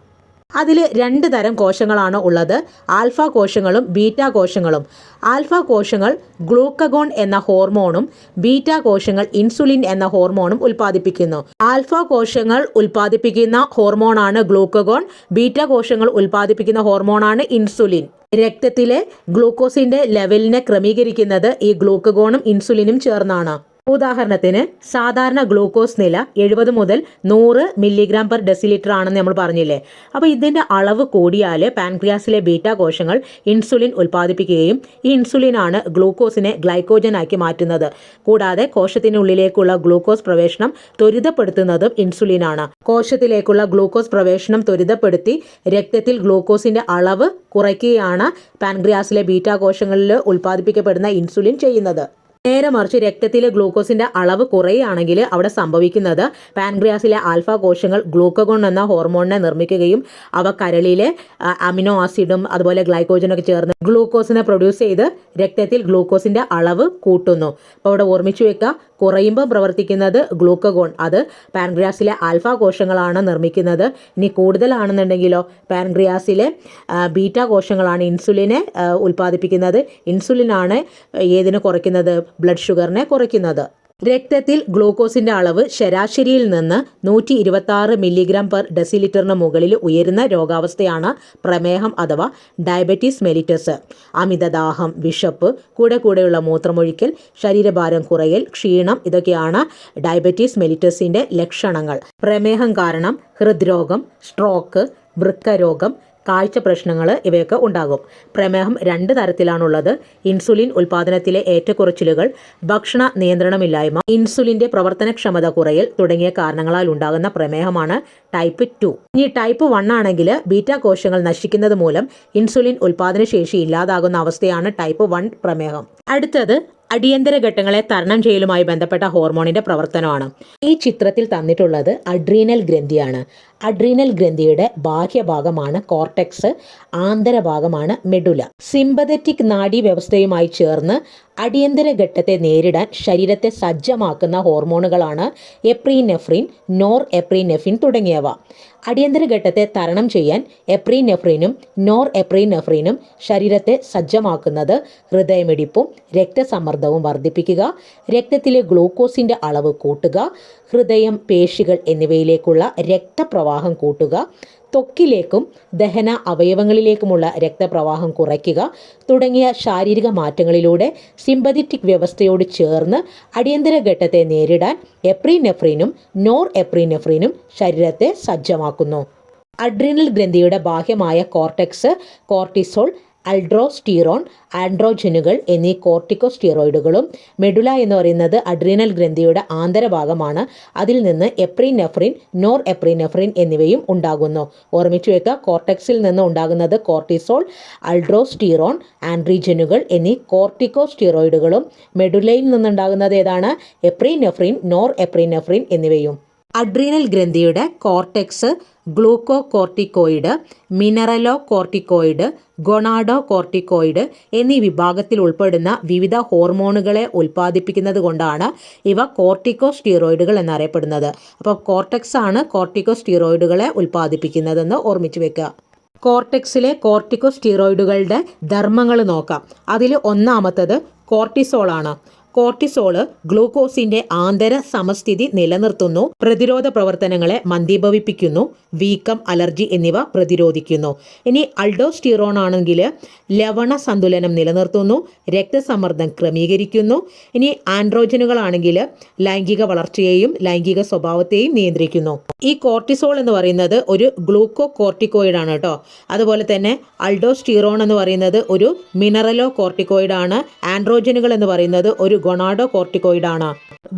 അതിൽ രണ്ട് തരം കോശങ്ങളാണ് ഉള്ളത്. ആൽഫ കോശങ്ങളും ബീറ്റ കോശങ്ങളും. ആൽഫ കോശങ്ങൾ ഗ്ലൂക്കഗോൺ എന്ന ഹോർമോണും ബീറ്റ കോശങ്ങൾ ഇൻസുലിൻ എന്ന ഹോർമോണും ഉൽപ്പാദിപ്പിക്കുന്നു. ആൽഫ കോശങ്ങൾ ഉൽപ്പാദിപ്പിക്കുന്ന ഹോർമോണാണ് ഗ്ലൂക്കഗോൺ. ബീറ്റ കോശങ്ങൾ ഉൽപ്പാദിപ്പിക്കുന്ന ഹോർമോണാണ് ഇൻസുലിൻ. രക്തത്തിലെ ഗ്ലൂക്കോസിന്റെ ലെവലിനെ ക്രമീകരിക്കുന്നത് ഈ ഗ്ലൂക്കഗോണും ഇൻസുലിനും ചേർന്നാണ്. ഉദാഹരണത്തിന് സാധാരണ ഗ്ലൂക്കോസ് നില എഴുപത് മുതൽ നൂറ് മില്ലിഗ്രാം പെർ ഡെസിലിറ്റർ ആണെന്ന് നമ്മൾ പറഞ്ഞില്ലേ? അപ്പോൾ ഇതിന്റെ അളവ് കൂടിയാൽ പാൻക്രിയാസിലെ ബീറ്റ കോശങ്ങൾ ഇൻസുലിൻ ഉൽപ്പാദിപ്പിക്കുകയും ഈ ഇൻസുലിനാണ് ഗ്ലൂക്കോസിനെ ഗ്ലൈക്കോജനാക്കി മാറ്റുന്നത്. കൂടാതെ കോശത്തിനുള്ളിലേക്കുള്ള ഗ്ലൂക്കോസ് പ്രവേശനം ത്വരിതപ്പെടുത്തുന്നതും ഇൻസുലിനാണ് കോശത്തിലേക്കുള്ള ഗ്ലൂക്കോസ് പ്രവേശനം ത്വരിതപ്പെടുത്തി രക്തത്തിൽ ഗ്ലൂക്കോസിന്റെ അളവ് കുറയ്ക്കുകയാണ് പാൻക്രിയാസിലെ ബീറ്റ കോശങ്ങളിൽ ഉൽപ്പാദിപ്പിക്കപ്പെടുന്ന ഇൻസുലിൻ ചെയ്യുന്നത്. നേരെ മറിച്ച് രക്തത്തിലെ ഗ്ലൂക്കോസിന്റെ അളവ് കുറയുകയാണെങ്കിൽ അവിടെ സംഭവിക്കുന്നത് പാൻക്രിയാസിലെ ആൽഫ കോശങ്ങൾ ഗ്ലൂക്കഗോൺ എന്ന ഹോർമോണിനെ നിർമ്മിക്കുകയും അവ കരളിലെ അമിനോ ആസിഡും അതുപോലെ ഗ്ലൈക്കോജനൊക്കെ ചേർന്ന് ഗ്ലൂക്കോസിനെ പ്രൊഡ്യൂസ് ചെയ്ത് രക്തത്തിൽ ഗ്ലൂക്കോസിന്റെ അളവ് കൂട്ടുന്നു. അപ്പോൾ അവിടെ ഓർമ്മിച്ചു വെക്കുക കുറയുമ്പോൾ പ്രവർത്തിക്കുന്നത് ഗ്ലൂക്കഗോൺ. അത് പാൻക്രിയാസിലെ ആൽഫ കോശങ്ങളാണ് നിർമ്മിക്കുന്നത്. ഇനി കൂടുതലാണെന്നുണ്ടെങ്കിലോ പാൻക്രിയാസിലെ ബീറ്റ കോശങ്ങളാണ് ഇൻസുലിനെ ഉൽപ്പാദിപ്പിക്കുന്നത്. ഇൻസുലിനാണ് ഏതിനെ കുറയ്ക്കുന്നത്? ബ്ലഡ് ഷുഗറിനെ കുറയ്ക്കുന്നത്. രക്തത്തിൽ ഗ്ലൂക്കോസിന്റെ അളവ് ശരാശരിയിൽ നിന്ന് നൂറ്റി ഇരുപത്തി ആറ് മില്ലിഗ്രാം പെർ ഡെസിലിറ്ററിന് മുകളിൽ ഉയരുന്ന രോഗാവസ്ഥയാണ് പ്രമേഹം അഥവാ ഡയബറ്റീസ് മെലിറ്റസ്. അമിതദാഹം വിഷപ്പ് കൂടെ കൂടെയുള്ള മൂത്രമൊഴിക്കൽ ശരീരഭാരം കുറയൽ ക്ഷീണം ഇതൊക്കെയാണ് ഡയബറ്റീസ് മെലിറ്റസിന്റെ ലക്ഷണങ്ങൾ. പ്രമേഹം കാരണം ഹൃദ്രോഗം സ്ട്രോക്ക് വൃക്കരോഗം കാഴ്ച പ്രശ്നങ്ങൾ ഇവയൊക്കെ ഉണ്ടാകും. പ്രമേഹം രണ്ട് തരത്തിലാണുള്ളത്. ഇൻസുലിൻ ഉൽപാദനത്തിലെ ഏറ്റക്കുറച്ചിലുകൾ ഭക്ഷണ നിയന്ത്രണമില്ലായ്മ ഇൻസുലിന്റെ പ്രവർത്തനക്ഷമത കുറയൽ തുടങ്ങിയ കാരണങ്ങളാൽ ഉണ്ടാകുന്ന പ്രമേഹമാണ് ടൈപ്പ് ടു. ഇനി ടൈപ്പ് വൺ ആണെങ്കിൽ ബീറ്റ കോശങ്ങൾ നശിക്കുന്നത് മൂലം ഇൻസുലിൻ ഉൽപാദനശേഷി ഇല്ലാതാകുന്ന അവസ്ഥയാണ് ടൈപ്പ് വൺ പ്രമേഹം. അടുത്തത് അടിയന്തര ഘട്ടങ്ങളെ തരണം ചെയ്യലുമായി ബന്ധപ്പെട്ട ഹോർമോണിന്റെ പ്രവർത്തനമാണ്. ഈ ചിത്രത്തിൽ തന്നിട്ടുള്ളത് അഡ്രീനൽ ഗ്രന്ഥിയാണ്. അഡ്രീനൽ ഗ്രന്ഥിയുടെ ബാഹ്യഭാഗമാണ് കോർട്ടെക്സ് ആന്തരഭാഗമാണ് മെഡുല. സിമ്പതറ്റിക് നാഡീ വ്യവസ്ഥയുമായി ചേർന്ന് അടിയന്തര ഘട്ടത്തെ നേരിടാൻ ശരീരത്തെ സജ്ജമാക്കുന്ന ഹോർമോണുകളാണ് എപ്രീനെഫ്രിൻ നോർ എപ്രീനെഫിൻ തുടങ്ങിയവ. അടിയന്തര ഘട്ടത്തെ തരണം ചെയ്യാൻ എപ്രീനെഫ്രീനും നോർ എപ്രീനെഫ്രീനും ശരീരത്തെ സജ്ജമാക്കുന്നത് ഹൃദയമിടിപ്പും രക്തസമ്മർദ്ദവും വർദ്ധിപ്പിക്കുക രക്തത്തിലെ ഗ്ലൂക്കോസിന്റെ അളവ് കൂട്ടുക ഹൃദയം പേശികൾ എന്നിവയിലേക്കുള്ള രക്തപ്രവാഹം കൂട്ടുക ത്വക്കിലേക്കും ദഹന അവയവങ്ങളിലേക്കുമുള്ള രക്തപ്രവാഹം കുറയ്ക്കുക. തുടങ്ങിയ ശാരീരിക മാറ്റങ്ങളിലൂടെ സിമ്പതിറ്റിക് വ്യവസ്ഥയോട് ചേർന്ന് അടിയന്തര ഘട്ടത്തെ നേരിടാൻ എപ്രീനെഫ്രീനും നോർ എപ്രീനെഫ്രീനും ശരീരത്തെ സജ്ജമാക്കുന്നു. അഡ്രിനൽ ഗ്രന്ഥിയുടെ ബാഹ്യമായ കോർട്ടെക്സ് കോർട്ടിസോൾ അൾഡ്രോസ്റ്റീറോൺ ആൻഡ്രോജനുകൾ എന്നീ കോർട്ടിക്കോസ്റ്റീറോയിഡുകളും മെഡുല എന്ന് പറയുന്നത് അഡ്രീനൽ ഗ്രന്ഥിയുടെ ആന്തരഭാഗമാണ്. അതിൽ നിന്ന് എപ്രീനെഫ്രിൻ നോർ എപ്രീനെഫ്രിൻ എന്നിവയും ഉണ്ടാകുന്നു. ഓർമ്മിച്ചു വെക്കുക കോർട്ടെക്സിൽ നിന്ന് ഉണ്ടാകുന്നത് കോർട്ടിസോൾ അൾഡ്രോസ്റ്റീറോൺ ആൻഡ്രീജനുകൾ എന്നീ കോർട്ടിക്കോസ്റ്റീറോയിഡുകളും മെഡുലയിൽ നിന്നുണ്ടാകുന്നത് ഏതാണ്? എപ്രീനെഫ്രിൻ നോർ എപ്രീനെഫ്രിൻ എന്നിവയും. അഡ്രീനൽ ഗ്രന്ഥിയുടെ cortex glucocorticoid mineralocorticoid gonadocorticoid എന്നീ വിഭാഗത്തിൽ ഉൾപ്പെടുന്ന വിവിധ ഹോർമോണുകളെ ഉൽപ്പാദിപ്പിക്കുന്നത് കൊണ്ടാണ് ഇവ കോർട്ടിക്കോ സ്റ്റീറോയിഡുകൾ എന്നറിയപ്പെടുന്നത്. അപ്പോൾ കോർട്ടെക്സ് ആണ് കോർട്ടിക്കോ സ്റ്റീറോയിഡുകളെ ഉൽപ്പാദിപ്പിക്കുന്നതെന്ന് ഓർമ്മിച്ചു വെക്കുക. കോർട്ടെക്സിലെ കോർട്ടിക്കോ സ്റ്റീറോയിഡുകളുടെ ധർമ്മങ്ങൾ നോക്കാം. അതിൽ ഒന്നാമത്തത് കോർട്ടിസോൾ ആണ് കോർട്ടിസോൾ ഗ്ലൂക്കോസിന്റെ ആന്തര സമസ്ഥിതി നിലനിർത്തുന്നു. പ്രതിരോധ പ്രവർത്തനങ്ങളെ മന്ദീഭവിപ്പിക്കുന്നു. വീക്കം അലർജി എന്നിവ പ്രതിരോധിക്കുന്നു. ഇനി അൾഡോസ്റ്റിറോൺ ആണെങ്കിൽ ലവണ സന്തുലനം നിലനിർത്തുന്നു. രക്തസമ്മർദ്ദം ക്രമീകരിക്കുന്നു. ഇനി ആൻഡ്രോജനുകളാണെങ്കിൽ ലൈംഗിക വളർച്ചയെയും ലൈംഗിക സ്വഭാവത്തെയും നിയന്ത്രിക്കുന്നു. ഈ കോർട്ടിസോൾ എന്ന് പറയുന്നത് ഒരു ഗ്ലൂക്കോ കോർട്ടിക്കോയിഡ് ആണ് കേട്ടോ. അതുപോലെ തന്നെ അൾഡോസ്റ്റിറോൺ എന്ന് പറയുന്നത് ഒരു മിനറലോ കോർട്ടിക്കോയിഡ് ആണ് ആൻഡ്രോജനുകൾ എന്ന് പറയുന്നത് ഒരു ഗൊണാഡോ കോർട്ടിക്കോയിഡ് ആണ്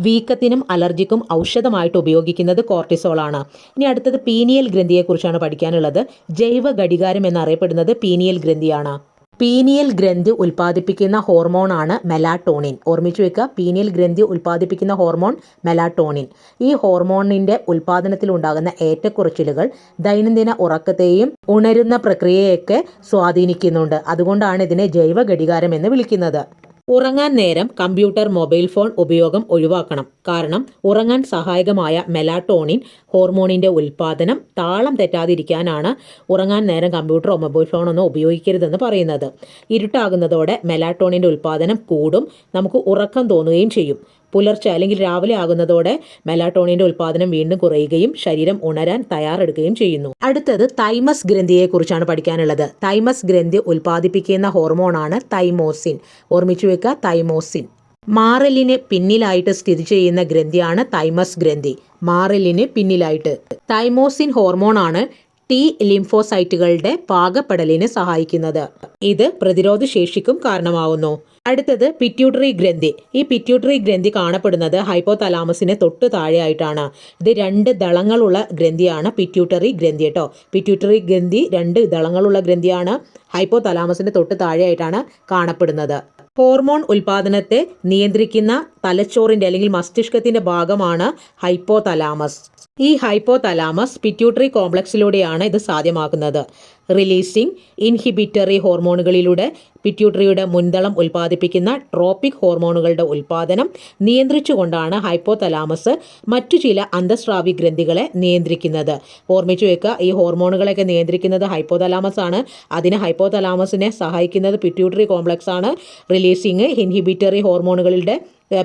വീക്കത്തിനും അലർജിക്കും ഔഷധമായിട്ട് ഉപയോഗിക്കുന്നത് കോർട്ടിസോൾ ആണ് ഇനി അടുത്തത് പീനിയൽ ഗ്രന്ഥിയെക്കുറിച്ചാണ് പഠിക്കാനുള്ളത്. ജൈവ ഘടികാരം എന്നറിയപ്പെടുന്നത് പീനിയൽ ഗ്രന്ഥിയാണ്. പീനിയൽ ഗ്രന്ഥി ഉൽപ്പാദിപ്പിക്കുന്ന ഹോർമോണാണ് മെലാട്ടോണിൻ. ഓർമ്മിച്ചു വെക്കുക പീനിയൽ ഗ്രന്ഥി ഉൽപ്പാദിപ്പിക്കുന്ന ഹോർമോൺ മെലാട്ടോണിൻ. ഈ ഹോർമോണിന്റെ ഉൽപ്പാദനത്തിൽ ഉണ്ടാകുന്ന ഏറ്റക്കുറച്ചിലുകൾ ദൈനംദിന ഉറക്കത്തെയും ഉണരുന്ന പ്രക്രിയയൊക്കെ സ്വാധീനിക്കുന്നുണ്ട്. അതുകൊണ്ടാണ് ഇതിനെ ജൈവ ഘടികാരം എന്ന് വിളിക്കുന്നത്. ഉറങ്ങാൻ നേരം കമ്പ്യൂട്ടർ മൊബൈൽ ഫോൺ ഉപയോഗം ഒഴിവാക്കണം. കാരണം ഉറങ്ങാൻ സഹായകമായ മെലാട്ടോണിൻ ഹോർമോണിന്റെ ഉൽപ്പാദനം താളം തെറ്റാതിരിക്കാനാണ് ഉറങ്ങാൻ നേരം കമ്പ്യൂട്ടറോ മൊബൈൽ ഫോണൊന്നും ഉപയോഗിക്കരുതെന്ന് പറയുന്നത്. ഇരുട്ടാകുന്നതോടെ മെലാട്ടോണിന്റെ ഉൽപ്പാദനം കൂടും. നമുക്ക് ഉറക്കം തോന്നുകയും ചെയ്യും. പുലർച്ചെ അല്ലെങ്കിൽ രാവിലെ ആകുന്നതോടെ മെലാട്ടോണിന്റെ ഉൽപ്പാദനം വീണ്ടും കുറയുകയും ശരീരം ഉണരാൻ തയ്യാറെടുക്കുകയും ചെയ്യുന്നു. അടുത്തത് തൈമസ് ഗ്രന്ഥിയെ കുറിച്ചാണ് പഠിക്കാനുള്ളത്. തൈമസ് ഗ്രന്ഥി ഉൽപ്പാദിപ്പിക്കുന്ന ഹോർമോണാണ് തൈമോസിൻ. ഓർമ്മിച്ചു വെക്കുക തൈമോസിൻ. മാറലിന് പിന്നിലായിട്ട് സ്ഥിതി ചെയ്യുന്ന ഗ്രന്ഥിയാണ് തൈമസ് ഗ്രന്ഥി. മാറലിന് പിന്നിലായിട്ട്. തൈമോസിൻ ഹോർമോണാണ് ടി ലിംഫോസൈറ്റുകളുടെ പാകപ്പെടലിന് സഹായിക്കുന്നത്. ഇത് പ്രതിരോധ ശേഷിക്കും കാരണമാവുന്നു. അടുത്തത് പിറ്റ്യൂട്ടറി ഗ്രന്ഥി. ഈ പിറ്റ്യൂട്ടറി ഗ്രന്ഥി കാണപ്പെടുന്നത് ഹൈപ്പോ തലാമസിന് തൊട്ട് താഴെയായിട്ടാണ്. ഇത് രണ്ട് ദളങ്ങളുള്ള ഗ്രന്ഥിയാണ് പിറ്റ്യൂട്ടറി ഗ്രന്ഥി കേട്ടോ. പിറ്റ്യൂട്ടറി ഗ്രന്ഥി രണ്ട് ദളങ്ങളുള്ള ഗ്രന്ഥിയാണ് ഹൈപ്പോ തലാമസിന് തൊട്ട് താഴെയായിട്ടാണ് കാണപ്പെടുന്നത്. ഹോർമോൺ ഉൽപാദനത്തെ നിയന്ത്രിക്കുന്ന തലച്ചോറിന്റെ അല്ലെങ്കിൽ മസ്തിഷ്കത്തിന്റെ ഭാഗമാണ് ഹൈപ്പോ തലാമസ് ഈ ഹൈപ്പോ തലാമസ് പിറ്റ്യൂട്ടറി കോംപ്ലക്സിലൂടെയാണ് ഇത് സാധ്യമാക്കുന്നത്. റിലീസിംഗ് ഇൻഹിബിറ്ററി ഹോർമോണുകളിലൂടെ പിറ്റ്യൂട്ടറിയുടെ മുൻതളം ഉൽപ്പാദിപ്പിക്കുന്ന ട്രോപ്പിക് ഹോർമോണുകളുടെ ഉൽപ്പാദനം നിയന്ത്രിച്ചുകൊണ്ടാണ് ഹൈപ്പോതലാമസ് മറ്റു ചില അന്തസ്രാവി ഗ്രന്ഥികളെ നിയന്ത്രിക്കുന്നത്. ഓർമ്മിച്ചു വെക്കുക ഈ ഹോർമോണുകളെയൊക്കെ നിയന്ത്രിക്കുന്നത് ഹൈപ്പോതലാമസ് ആണ്. അതിന് ഹൈപ്പോതലാമസിനെ സഹായിക്കുന്നത് പിറ്റ്യൂട്ടറി കോംപ്ലക്സ് ആണ് റിലീസിങ് ഇൻഹിബിറ്ററി ഹോർമോണുകളുടെ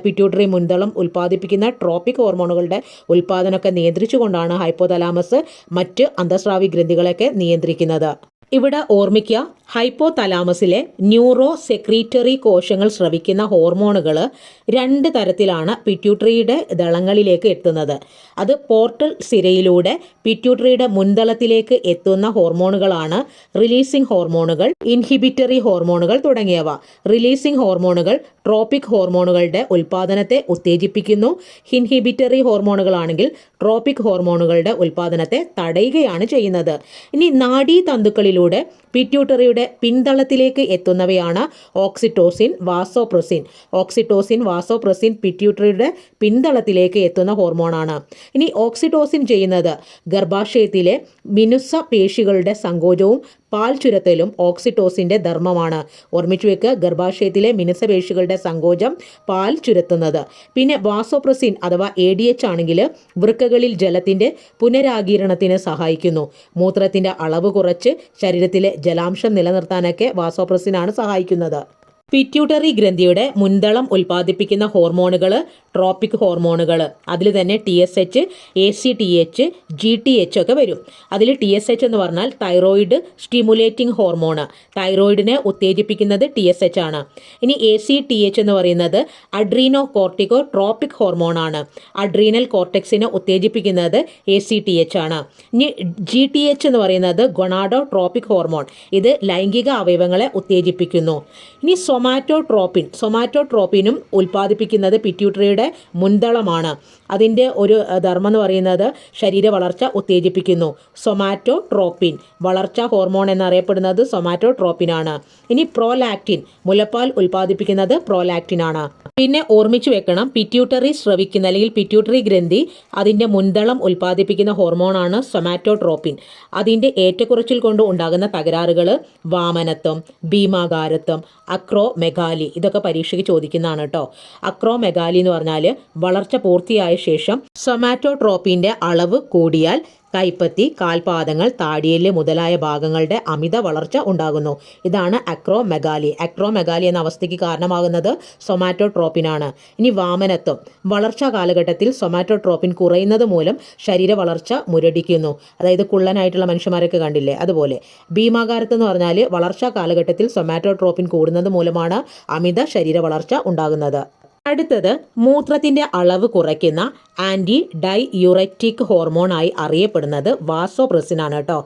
പിറ്റ്യൂട്ടറി മുൻതളം ഉൽപ്പാദിപ്പിക്കുന്ന ട്രോപ്പിക് ഹോർമോണുകളുടെ ഉൽപ്പാദനമൊക്കെ നിയന്ത്രിച്ചുകൊണ്ടാണ് ഹൈപ്പോതലാമസ് മറ്റ് അന്തസ്രാവി ഗ്രന്ഥികളെയൊക്കെ നിയന്ത്രിക്കുന്നത്. ഇവിടെ ഓർമ്മിക്കുക ഹൈപ്പോ തലാമസിലെ ന്യൂറോ സെക്രീറ്ററി കോശങ്ങൾ ശ്രവിക്കുന്ന ഹോർമോണുകൾ രണ്ട് തരത്തിലാണ് പിറ്റ്യൂട്ടറിയുടെ ദളങ്ങളിലേക്ക് എത്തുന്നത്. അത് പോർട്ടൽ സിരയിലൂടെ പിറ്റ്യൂട്ടറിയുടെ മുൻതലത്തിലേക്ക് എത്തുന്ന ഹോർമോണുകളാണ് റിലീസിംഗ് ഹോർമോണുകൾ ഇൻഹിബിറ്ററി ഹോർമോണുകൾ തുടങ്ങിയവ. റിലീസിംഗ് ഹോർമോണുകൾ ട്രോപ്പിക് ഹോർമോണുകളുടെ ഉൽപ്പാദനത്തെ ഉത്തേജിപ്പിക്കുന്നു. ഇൻഹിബിറ്ററി ഹോർമോണുകളാണെങ്കിൽ ട്രോപ്പിക് ഹോർമോണുകളുടെ ഉൽപ്പാദനത്തെ തടയുകയാണ് ചെയ്യുന്നത്. ഇനി നാഡീതന്തുക്കളിലൂടെ പിറ്റ്യൂട്ടറിയുടെ പിന്തളത്തിലേക്ക് എത്തുന്നവയാണ് ഓക്സിറ്റോസിൻ വാസോപ്രൊസിൻ. ഓക്സിറ്റോസിൻ വാസോപ്രൊസിൻ പിറ്റ്യൂട്ടറിയുടെ പിന്തളത്തിലേക്ക് എത്തുന്ന ഹോർമോണാണ്. ഇനി ഓക്സിറ്റോസിൻ ചെയ്യുന്നത് ഗർഭാശയത്തിലെ മിനുസ പേശികളുടെ സങ്കോചവും പാൽ ചുരത്തലും ഓക്സിറ്റോസിന്റെ ധർമ്മമാണ്. ഓർമ്മിച്ചു വെക്കുക ഗർഭാശയത്തിലെ മിനുസപേശികളുടെ സങ്കോചം പാൽ ചുരത്തുന്നത് പിന്നെ വാസോപ്രസിൻ അഥവാ എ ഡി എച്ച് ആണെങ്കിൽ വൃക്കകളിൽ ജലത്തിന്റെ പുനരാഗീരണത്തിന് സഹായിക്കുന്നു. മൂത്രത്തിന്റെ അളവ് കുറച്ച് ശരീരത്തിലെ ജലാംശം നിലനിർത്താനൊക്കെ വാസോപ്രസിനാണ് സഹായിക്കുന്നത്. പിറ്റ്യൂട്ടറി ഗ്രന്ഥിയുടെ മുൻതളം ഉൽപ്പാദിപ്പിക്കുന്ന ഹോർമോണുകൾ ട്രോപ്പിക് ഹോർമോണുകൾ അതിൽ തന്നെ T S H A C T H G T H ഒക്കെ വരും. അതിൽ ടി എസ് എച്ച് എന്ന് പറഞ്ഞാൽ തൈറോയിഡ് സ്റ്റിമുലേറ്റിംഗ് ഹോർമോണ് തൈറോയിഡിനെ ഉത്തേജിപ്പിക്കുന്നത് ടി എസ് എച്ച് ആണ്. ഇനി എ സി ടി എച്ച് എന്ന് പറയുന്നത് അഡ്രീനോ കോർട്ടിക്കോ ട്രോപ്പിക് ഹോർമോണാണ് അഡ്രീനൽ കോർട്ടെക്സിനെ ഉത്തേജിപ്പിക്കുന്നത് എ സി ടി എച്ച് ആണ്. ഇനി ജി ടി എച്ച് എന്ന് പറയുന്നത് ഗൊണാഡോ ട്രോപ്പിക് ഹോർമോൺ ഇത് ലൈംഗിക അവയവങ്ങളെ ഉത്തേജിപ്പിക്കുന്നു. ഇനി സൊമാറ്റോട്രോപ്പിൻ സൊമാറ്റോട്രോപ്പിനും ഉൽപ്പാദിപ്പിക്കുന്നത് പിറ്റ്യൂട്ടറിയുടെ മുൻതളമാണ്. അതിന്റെ ഒരു ധർമ്മം എന്ന് പറയുന്നത് ശരീര വളർച്ച ഉത്തേജിപ്പിക്കുന്നു. സൊമാറ്റോ ട്രോപ്പിൻ വളർച്ചാ ഹോർമോൺ എന്നറിയപ്പെടുന്നത് സൊമാറ്റോ ട്രോപ്പിനാണ് ഇനി പ്രോലാക്റ്റിൻ. മുലപ്പാൽ ഉൽപ്പാദിപ്പിക്കുന്നത് പ്രോലാക്റ്റിനാണ്. പിന്നെ ഓർമ്മിച്ചു വെക്കണം പിറ്റ്യൂട്ടറി ശ്രവിക്കുന്ന അല്ലെങ്കിൽ പിറ്റ്യൂട്ടറി ഗ്രന്ഥി അതിന്റെ മുൻതളം ഉൽപ്പാദിപ്പിക്കുന്ന ഹോർമോണാണ് സൊമാറ്റോട്രോപ്പിൻ. അതിന്റെ ഏറ്റക്കുറച്ചിൽ കൊണ്ട് ഉണ്ടാകുന്ന തകരാറുകൾ വാമനത്വം ഭീമാകാരത്വം അക്രോമെഗാലി. ഇതൊക്കെ പരീക്ഷയ്ക്ക് ചോദിക്കുന്നതാണ് കേട്ടോ. അക്രോമെഗാലി എന്ന് പറഞ്ഞാൽ വളർച്ച പൂർത്തിയായ ശേഷം സൊമാറ്റോട്രോപ്പിന്റെ അളവ് കൂടിയാൽ കൈപ്പത്തി കാൽപാദങ്ങൾ താടിയെല്ല് മുതലായ ഭാഗങ്ങളുടെ അമിത വളർച്ച ഉണ്ടാകുന്നു. ഇതാണ് അക്രോമെഗാലി. അക്രോമെഗാലി എന്ന അവസ്ഥയ്ക്ക് കാരണമാകുന്നത് സൊമാറ്റോട്രോപ്പിനാണ്. ഇനി വാമനത്വം. വളർച്ചാ കാലഘട്ടത്തിൽ സൊമാറ്റോട്രോപ്പിൻ കുറയുന്നത് മൂലം ശരീര വളർച്ച മുരടിക്കുന്നു. അതായത് കുള്ളനായിട്ടുള്ള മനുഷ്യന്മാരൊക്കെ കണ്ടില്ലേ? അതുപോലെ. ഭീമാകാരത്ത് എന്ന് പറഞ്ഞാൽ വളർച്ചാ കാലഘട്ടത്തിൽ സൊമാറ്റോട്രോപ്പിൻ കൂടുന്നത് മൂലമാണ് അമിത ശരീര വളർച്ച ഉണ്ടാകുന്നത്. അടുത്തത് മൂത്രത്തിന്റെ അളവ് കുറയ്ക്കുന്ന ആന്റി ഡൈ യുററ്റിക് ഹോർമോണായി അറിയപ്പെടുന്നത് വാസോപ്രസിനാണ് കേട്ടോ.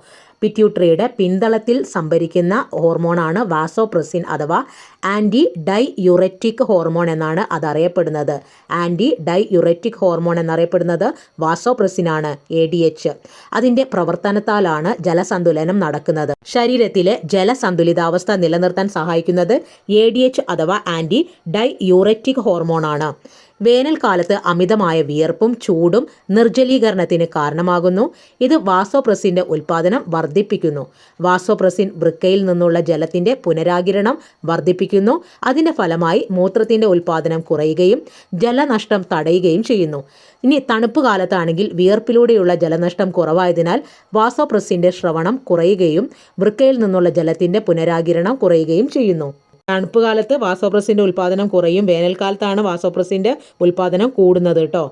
പിറ്റ്യൂട്ടറിയുടെ പിന്തളത്തിൽ സംഭരിക്കുന്ന ഹോർമോണാണ് വാസോപ്രസിൻ അഥവാ ആന്റി ഡൈ യുററ്റിക് ഹോർമോൺ എന്നാണ് അതറിയപ്പെടുന്നത്. ആന്റി ഡൈയുററ്റിക് ഹോർമോൺ എന്നറിയപ്പെടുന്നത് വാസോപ്രസിനാണ് എ ഡി എച്ച് അതിന്റെ പ്രവർത്തനത്താലാണ് ജലസന്തുലനം നടക്കുന്നത്. ശരീരത്തിലെ ജലസന്തുലിതാവസ്ഥ നിലനിർത്താൻ സഹായിക്കുന്നത് എ ഡി എച്ച് അഥവാ ആന്റി ഡൈ ഹോർമോൺ ഹോർമോണാണ്. വേനൽക്കാലത്ത് അമിതമായ വിയർപ്പും ചൂടും നിർജലീകരണത്തിന് കാരണമാകുന്നു. ഇത് വാസോപ്രസിന്റെ ഉൽപ്പാദനം വർദ്ധിപ്പിക്കുന്നു. വാസോപ്രസിൻ വൃക്കയിൽ നിന്നുള്ള ജലത്തിന്റെ പുനരാകിരണം വർദ്ധിപ്പിക്കുന്നു. അതിന്റെ ഫലമായി മൂത്രത്തിന്റെ ഉൽപ്പാദനം കുറയുകയും ജലനഷ്ടം തടയുകയും ചെയ്യുന്നു. ഇനി തണുപ്പ് കാലത്താണെങ്കിൽ വിയർപ്പിലൂടെയുള്ള ജലനഷ്ടം കുറവായതിനാൽ വാസോപ്രസിന്റെ ശ്രവണം കുറയുകയും വൃക്കയിൽ നിന്നുള്ള ജലത്തിന്റെ പുനരാകിരണം കുറയുകയും ചെയ്യുന്നു. തണുപ്പ് കാലത്ത് വാസോപ്രസിന്റെ ഉൽപ്പാദനം കുറയും. വേനൽക്കാലത്താണ് വാസോപ്രസിന്റെ ഉൽപ്പാദനം കൂടുന്നത് കേട്ടോ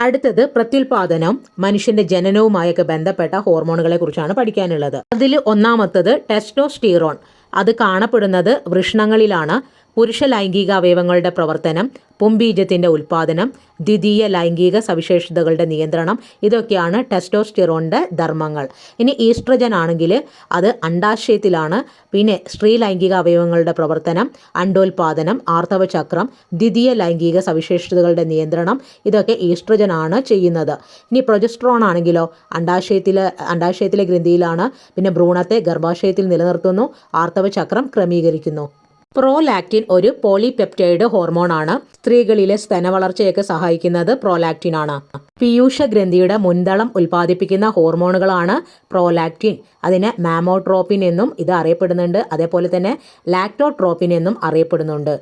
അടുത്തത് പ്രത്യുൽപാദനം മനുഷ്യന്റെ ജനനവുമായൊക്കെ ബന്ധപ്പെട്ട ഹോർമോണുകളെ കുറിച്ചാണ് പഠിക്കാനുള്ളത്. അതിൽ ഒന്നാമത്തത് ടെസ്റ്റോസ്റ്റീറോൺ. അത് കാണപ്പെടുന്നത് വൃഷ്ണങ്ങളിലാണ്. പുരുഷ ലൈംഗിക അവയവങ്ങളുടെ പ്രവർത്തനം പുംബീജത്തിന്റെ ഉൽപാദനം ദ്വിതീയ ലൈംഗിക സവിശേഷതകളുടെ നിയന്ത്രണം ഇതൊക്കെയാണ് ടെസ്റ്റോസ്റ്റിറോണിന്റെ ധർമ്മങ്ങൾ. ഇനി ഈസ്ട്രജൻ ആണെങ്കിൽ അത് അണ്ടാശയത്തിലാണ് പിന്നെ സ്ത്രീ ലൈംഗിക അവയവങ്ങളുടെ പ്രവർത്തനം അണ്ടോൽപാദനം ആർത്തവചക്രം ദ്വിതീയ ലൈംഗിക സവിശേഷതകളുടെ നിയന്ത്രണം ഇതൊക്കെ ഈസ്ട്രജൻ ആണ് ചെയ്യുന്നത്. ഇനി പ്രൊജസ്ട്രോൺ ആണെങ്കിലോ അണ്ടാശയത്തിലെ അണ്ടാശയത്തിലെ ഗ്രന്ഥിയിലാണ്. പിന്നെ ഭ്രൂണത്തെ ഗർഭാശയത്തിൽ നിലനിർത്തുന്നു ആർത്തവചക്രം ക്രമീകരിക്കുന്നു. പ്രോലാക്റ്റിൻ ഒരു പോളിപെപ്റ്റൈഡ് ഹോർമോണാണ്. സ്ത്രീകളിലെ സ്തന വളർച്ചയൊക്കെ സഹായിക്കുന്നത് പ്രോലാക്റ്റിൻ ആണ് പീയൂഷ ഗ്രന്ഥിയുടെ മുൻതളം ഉൽപ്പാദിപ്പിക്കുന്ന ഹോർമോണുകളാണ് പ്രോലാക്റ്റിൻ. അതിന് മാമോട്രോപ്പിൻ എന്നും ഇത് അറിയപ്പെടുന്നുണ്ട്. അതേപോലെ തന്നെ ലാക്ടോട്രോപ്പിൻ എന്നും അറിയപ്പെടുന്നുണ്ട്.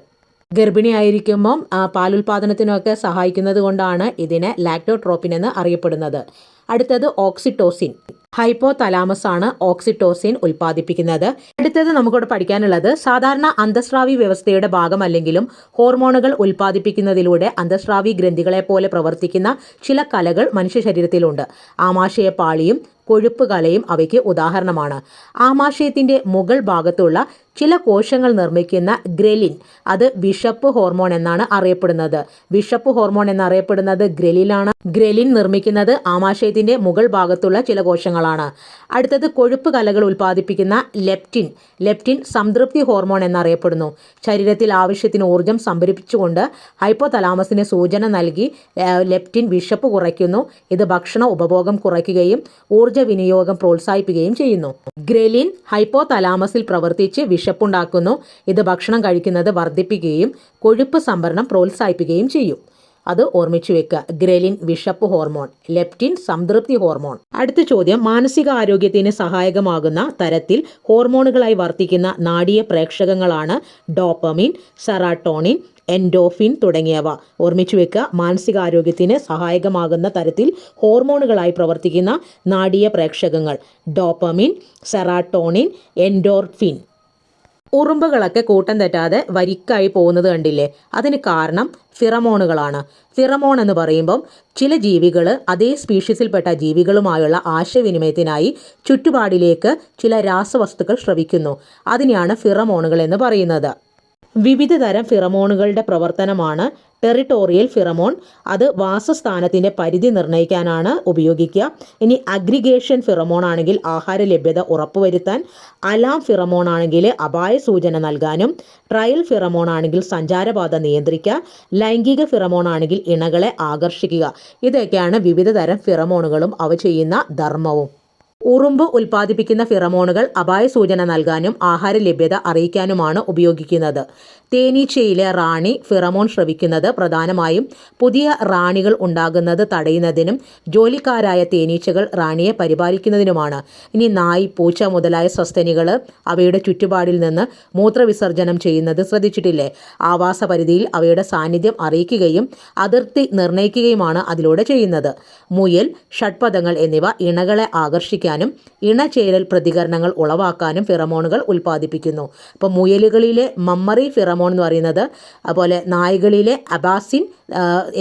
ഗർഭിണിയായിരിക്കുമ്പം പാലുൽപാദനത്തിനൊക്കെ സഹായിക്കുന്നത് കൊണ്ടാണ് ഇതിനെ ലാക്ടോട്രോപ്പിൻ എന്ന് അറിയപ്പെടുന്നത്. അടുത്തത് ഓക്സിറ്റോസിൻ. ഹൈപ്പോ തലാമസ് ആണ് ഓക്സിറ്റോസിൻ ഉൽപ്പാദിപ്പിക്കുന്നത്. അടുത്തത് നമുക്കിവിടെ പഠിക്കാനുള്ളത് സാധാരണ അന്തസ്രാവി വ്യവസ്ഥയുടെ ഭാഗമല്ലെങ്കിലും ഹോർമോണുകൾ ഉൽപ്പാദിപ്പിക്കുന്നതിലൂടെ അന്തസ്രാവി ഗ്രന്ഥികളെ പോലെ പ്രവർത്തിക്കുന്ന ചില കലകൾ മനുഷ്യ ശരീരത്തിലുണ്ട്. ആമാശയ പാളിയും കൊഴുപ്പ് കലയും അവയ്ക്ക് ഉദാഹരണമാണ്. ആമാശയത്തിന്റെ മുകൾ ഭാഗത്തുള്ള ചില കോശങ്ങൾ നിർമ്മിക്കുന്ന ഗ്രലിൻ അത് വിഷപ്പ് ഹോർമോൺ എന്നാണ് അറിയപ്പെടുന്നത്. വിഷപ്പ് ഹോർമോൺ എന്നറിയപ്പെടുന്നത് ഗ്രലിലാണ്. ഗ്രലിൻ നിർമ്മിക്കുന്നത് ആമാശയത്തിന്റെ മുകൾ ഭാഗത്തുള്ള ചില കോശങ്ങളാണ്. അടുത്തത് കൊഴുപ്പ് കലകൾ ഉൽപ്പാദിപ്പിക്കുന്ന ലെപ്റ്റിൻ. ലെപ്റ്റിൻ സംതൃപ്തി ഹോർമോൺ എന്നറിയപ്പെടുന്നു. ശരീരത്തിൽ ആവശ്യത്തിന് ഊർജം സംഭരിപ്പിച്ചുകൊണ്ട് ഹൈപ്പോ തലാമസിന് സൂചന നൽകി ലെപ്റ്റിൻ വിഷപ്പ് കുറയ്ക്കുന്നു. ഇത് ഭക്ഷണ ഉപഭോഗം കുറയ്ക്കുകയും ഊർജ വിനിയോഗം പ്രോത്സാഹിപ്പിക്കുകയും ചെയ്യുന്നു. ഗ്രലിൻ ഹൈപ്പോതലാമസിൽ പ്രവർത്തിച്ച് വിശപ്പുണ്ടാക്കുന്നു. ഇത് ഭക്ഷണം കഴിക്കുന്നത് വർദ്ധിപ്പിക്കുകയും കൊഴുപ്പ് സംഭരണം പ്രോത്സാഹിപ്പിക്കുകയും ചെയ്യും. അത് ഓർമ്മിച്ചു വെക്കുക. ഗ്രലിൻ വിഷപ്പ് ഹോർമോൺ ലെപ്റ്റിൻ സംതൃപ്തി ഹോർമോൺ. അടുത്ത ചോദ്യം. മാനസിക ആരോഗ്യത്തിന് സഹായകമാകുന്ന തരത്തിൽ ഹോർമോണുകളായി വർത്തിക്കുന്ന നാടീയ പ്രേക്ഷകങ്ങളാണ് ഡോപ്പമിൻ സെറാട്ടോണിൻ എൻഡോഫിൻ തുടങ്ങിയവ. ഓർമ്മിച്ചു വെക്കുക. മാനസികാരോഗ്യത്തിന് സഹായകമാകുന്ന തരത്തിൽ ഹോർമോണുകളായി പ്രവർത്തിക്കുന്ന നാടീയ പ്രേക്ഷകങ്ങൾ. Dopamine serotonin endorphin. ഉറുമ്പുകളൊക്കെ കൂട്ടം തെറ്റാതെ വരിക്കായി പോകുന്നത് കണ്ടില്ലേ? അതിന് കാരണം ഫിറമോണുകളാണ്. ഫിറമോൺ എന്ന് പറയുമ്പം ചില ജീവികൾ അതേ സ്പീഷീസിൽപ്പെട്ട ജീവികളുമായുള്ള ആശയവിനിമയത്തിനായി ചുറ്റുപാടിലേക്ക് ചില രാസവസ്തുക്കൾ ശ്രവിക്കുന്നു. അതിനെയാണ് ഫിറമോണുകൾ എന്ന് പറയുന്നത്. വിവിധ തരം ഫിറമോണുകളുടെ പ്രവർത്തനമാണ് ടെറിട്ടോറിയൽ ഫിറമോൺ. അത് വാസസ്ഥാനത്തിന്റെ പരിധി നിർണയിക്കാനാണ് ഉപയോഗിക്കുക. ഇനി അഗ്രിഗേഷൻ ഫിറമോൺ ആണെങ്കിൽ ആഹാര ലഭ്യത ഉറപ്പുവരുത്താൻ അലാം ഫിറമോൺ ആണെങ്കിൽ അപായ സൂചന നൽകാനും ട്രയൽ ഫിറമോൺ ആണെങ്കിൽ സഞ്ചാരപാത നിയന്ത്രിക്കുക ലൈംഗിക ഫിറമോൺ ആണെങ്കിൽ ഇണകളെ ആകർഷിക്കുക. ഇതൊക്കെയാണ് വിവിധ തരം ഫിറമോണുകളും അവ ചെയ്യുന്ന ധർമ്മവും. ഉറുമ്പ് ഉൽപ്പാദിപ്പിക്കുന്ന ഫിറമോണുകൾ അപായ സൂചന നൽകാനും ആഹാര ലഭ്യത അറിയിക്കാനുമാണ് ഉപയോഗിക്കുന്നത്. തേനീച്ചയിലെ റാണി ഫിറമോൺ ശ്രവിക്കുന്നത് പ്രധാനമായും പുതിയ റാണികൾ ഉണ്ടാകുന്നത് തടയുന്നതിനും ജോലിക്കാരായ തേനീച്ചകൾ റാണിയെ പരിപാലിക്കുന്നതിനുമാണ്. ഇനി നായ് പൂച്ച മുതലായ സസ്തനികൾ അവയുടെ ചുറ്റുപാടിൽ നിന്ന് മൂത്രവിസർജനം ചെയ്യുന്നത് ശ്രദ്ധിച്ചിട്ടില്ലേ? ആവാസ പരിധിയിൽ അവയുടെ സാന്നിധ്യം അറിയിക്കുകയും അതിർത്തി നിർണയിക്കുകയുമാണ് അതിലൂടെ ചെയ്യുന്നത്. മുയൽ ഷഡ്പദങ്ങൾ എന്നിവ ഇണകളെ ആകർഷിക്കാനും ഇണചേരൽ പ്രതികരണങ്ങൾ ഉളവാക്കാനും ഫിറമോണുകൾ ഉൽപ്പാദിപ്പിക്കുന്നു. അപ്പോൾ മുയലുകളിലെ മമ്മറി ഫിറമോൺ എന്ന് പറയുന്നത് അതുപോലെ നായ്കളിലെ അബാസിൻ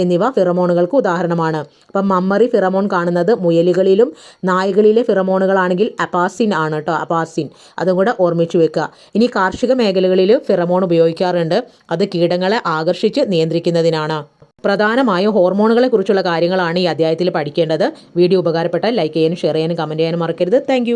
എന്നിവ ഫിറമോണുകൾക്ക് ഉദാഹരണമാണ്. അപ്പം മമ്മറി ഫിറമോൺ കാണുന്നത് മുയലുകളിലും നായ്കളിലെ ഫിറമോണുകളാണെങ്കിൽ അപാസിൻ ആണ് കേട്ടോ അപാസിൻ അതും കൂടെ ഓർമ്മിച്ചു വെക്കുക. ഇനി കാർഷിക മേഖലകളിൽ ഫിറമോൺ ഉപയോഗിക്കാറുണ്ട്. അത് കീടങ്ങളെ ആകർഷിച്ച് നിയന്ത്രിക്കുന്നതിനാണ്. പ്രധാനമായും ഹോർമോണുകളെ കുറിച്ചുള്ള കാര്യങ്ങളാണ് ഈ അധ്യായത്തിൽ പഠിക്കേണ്ടത്. വീഡിയോ ഉപകാരപ്പെട്ടാൽ ലൈക്ക് ചെയ്യാനും ഷെയർ ചെയ്യാനും കമന്റ് ചെയ്യാനും മറക്കരുത്. താങ്ക്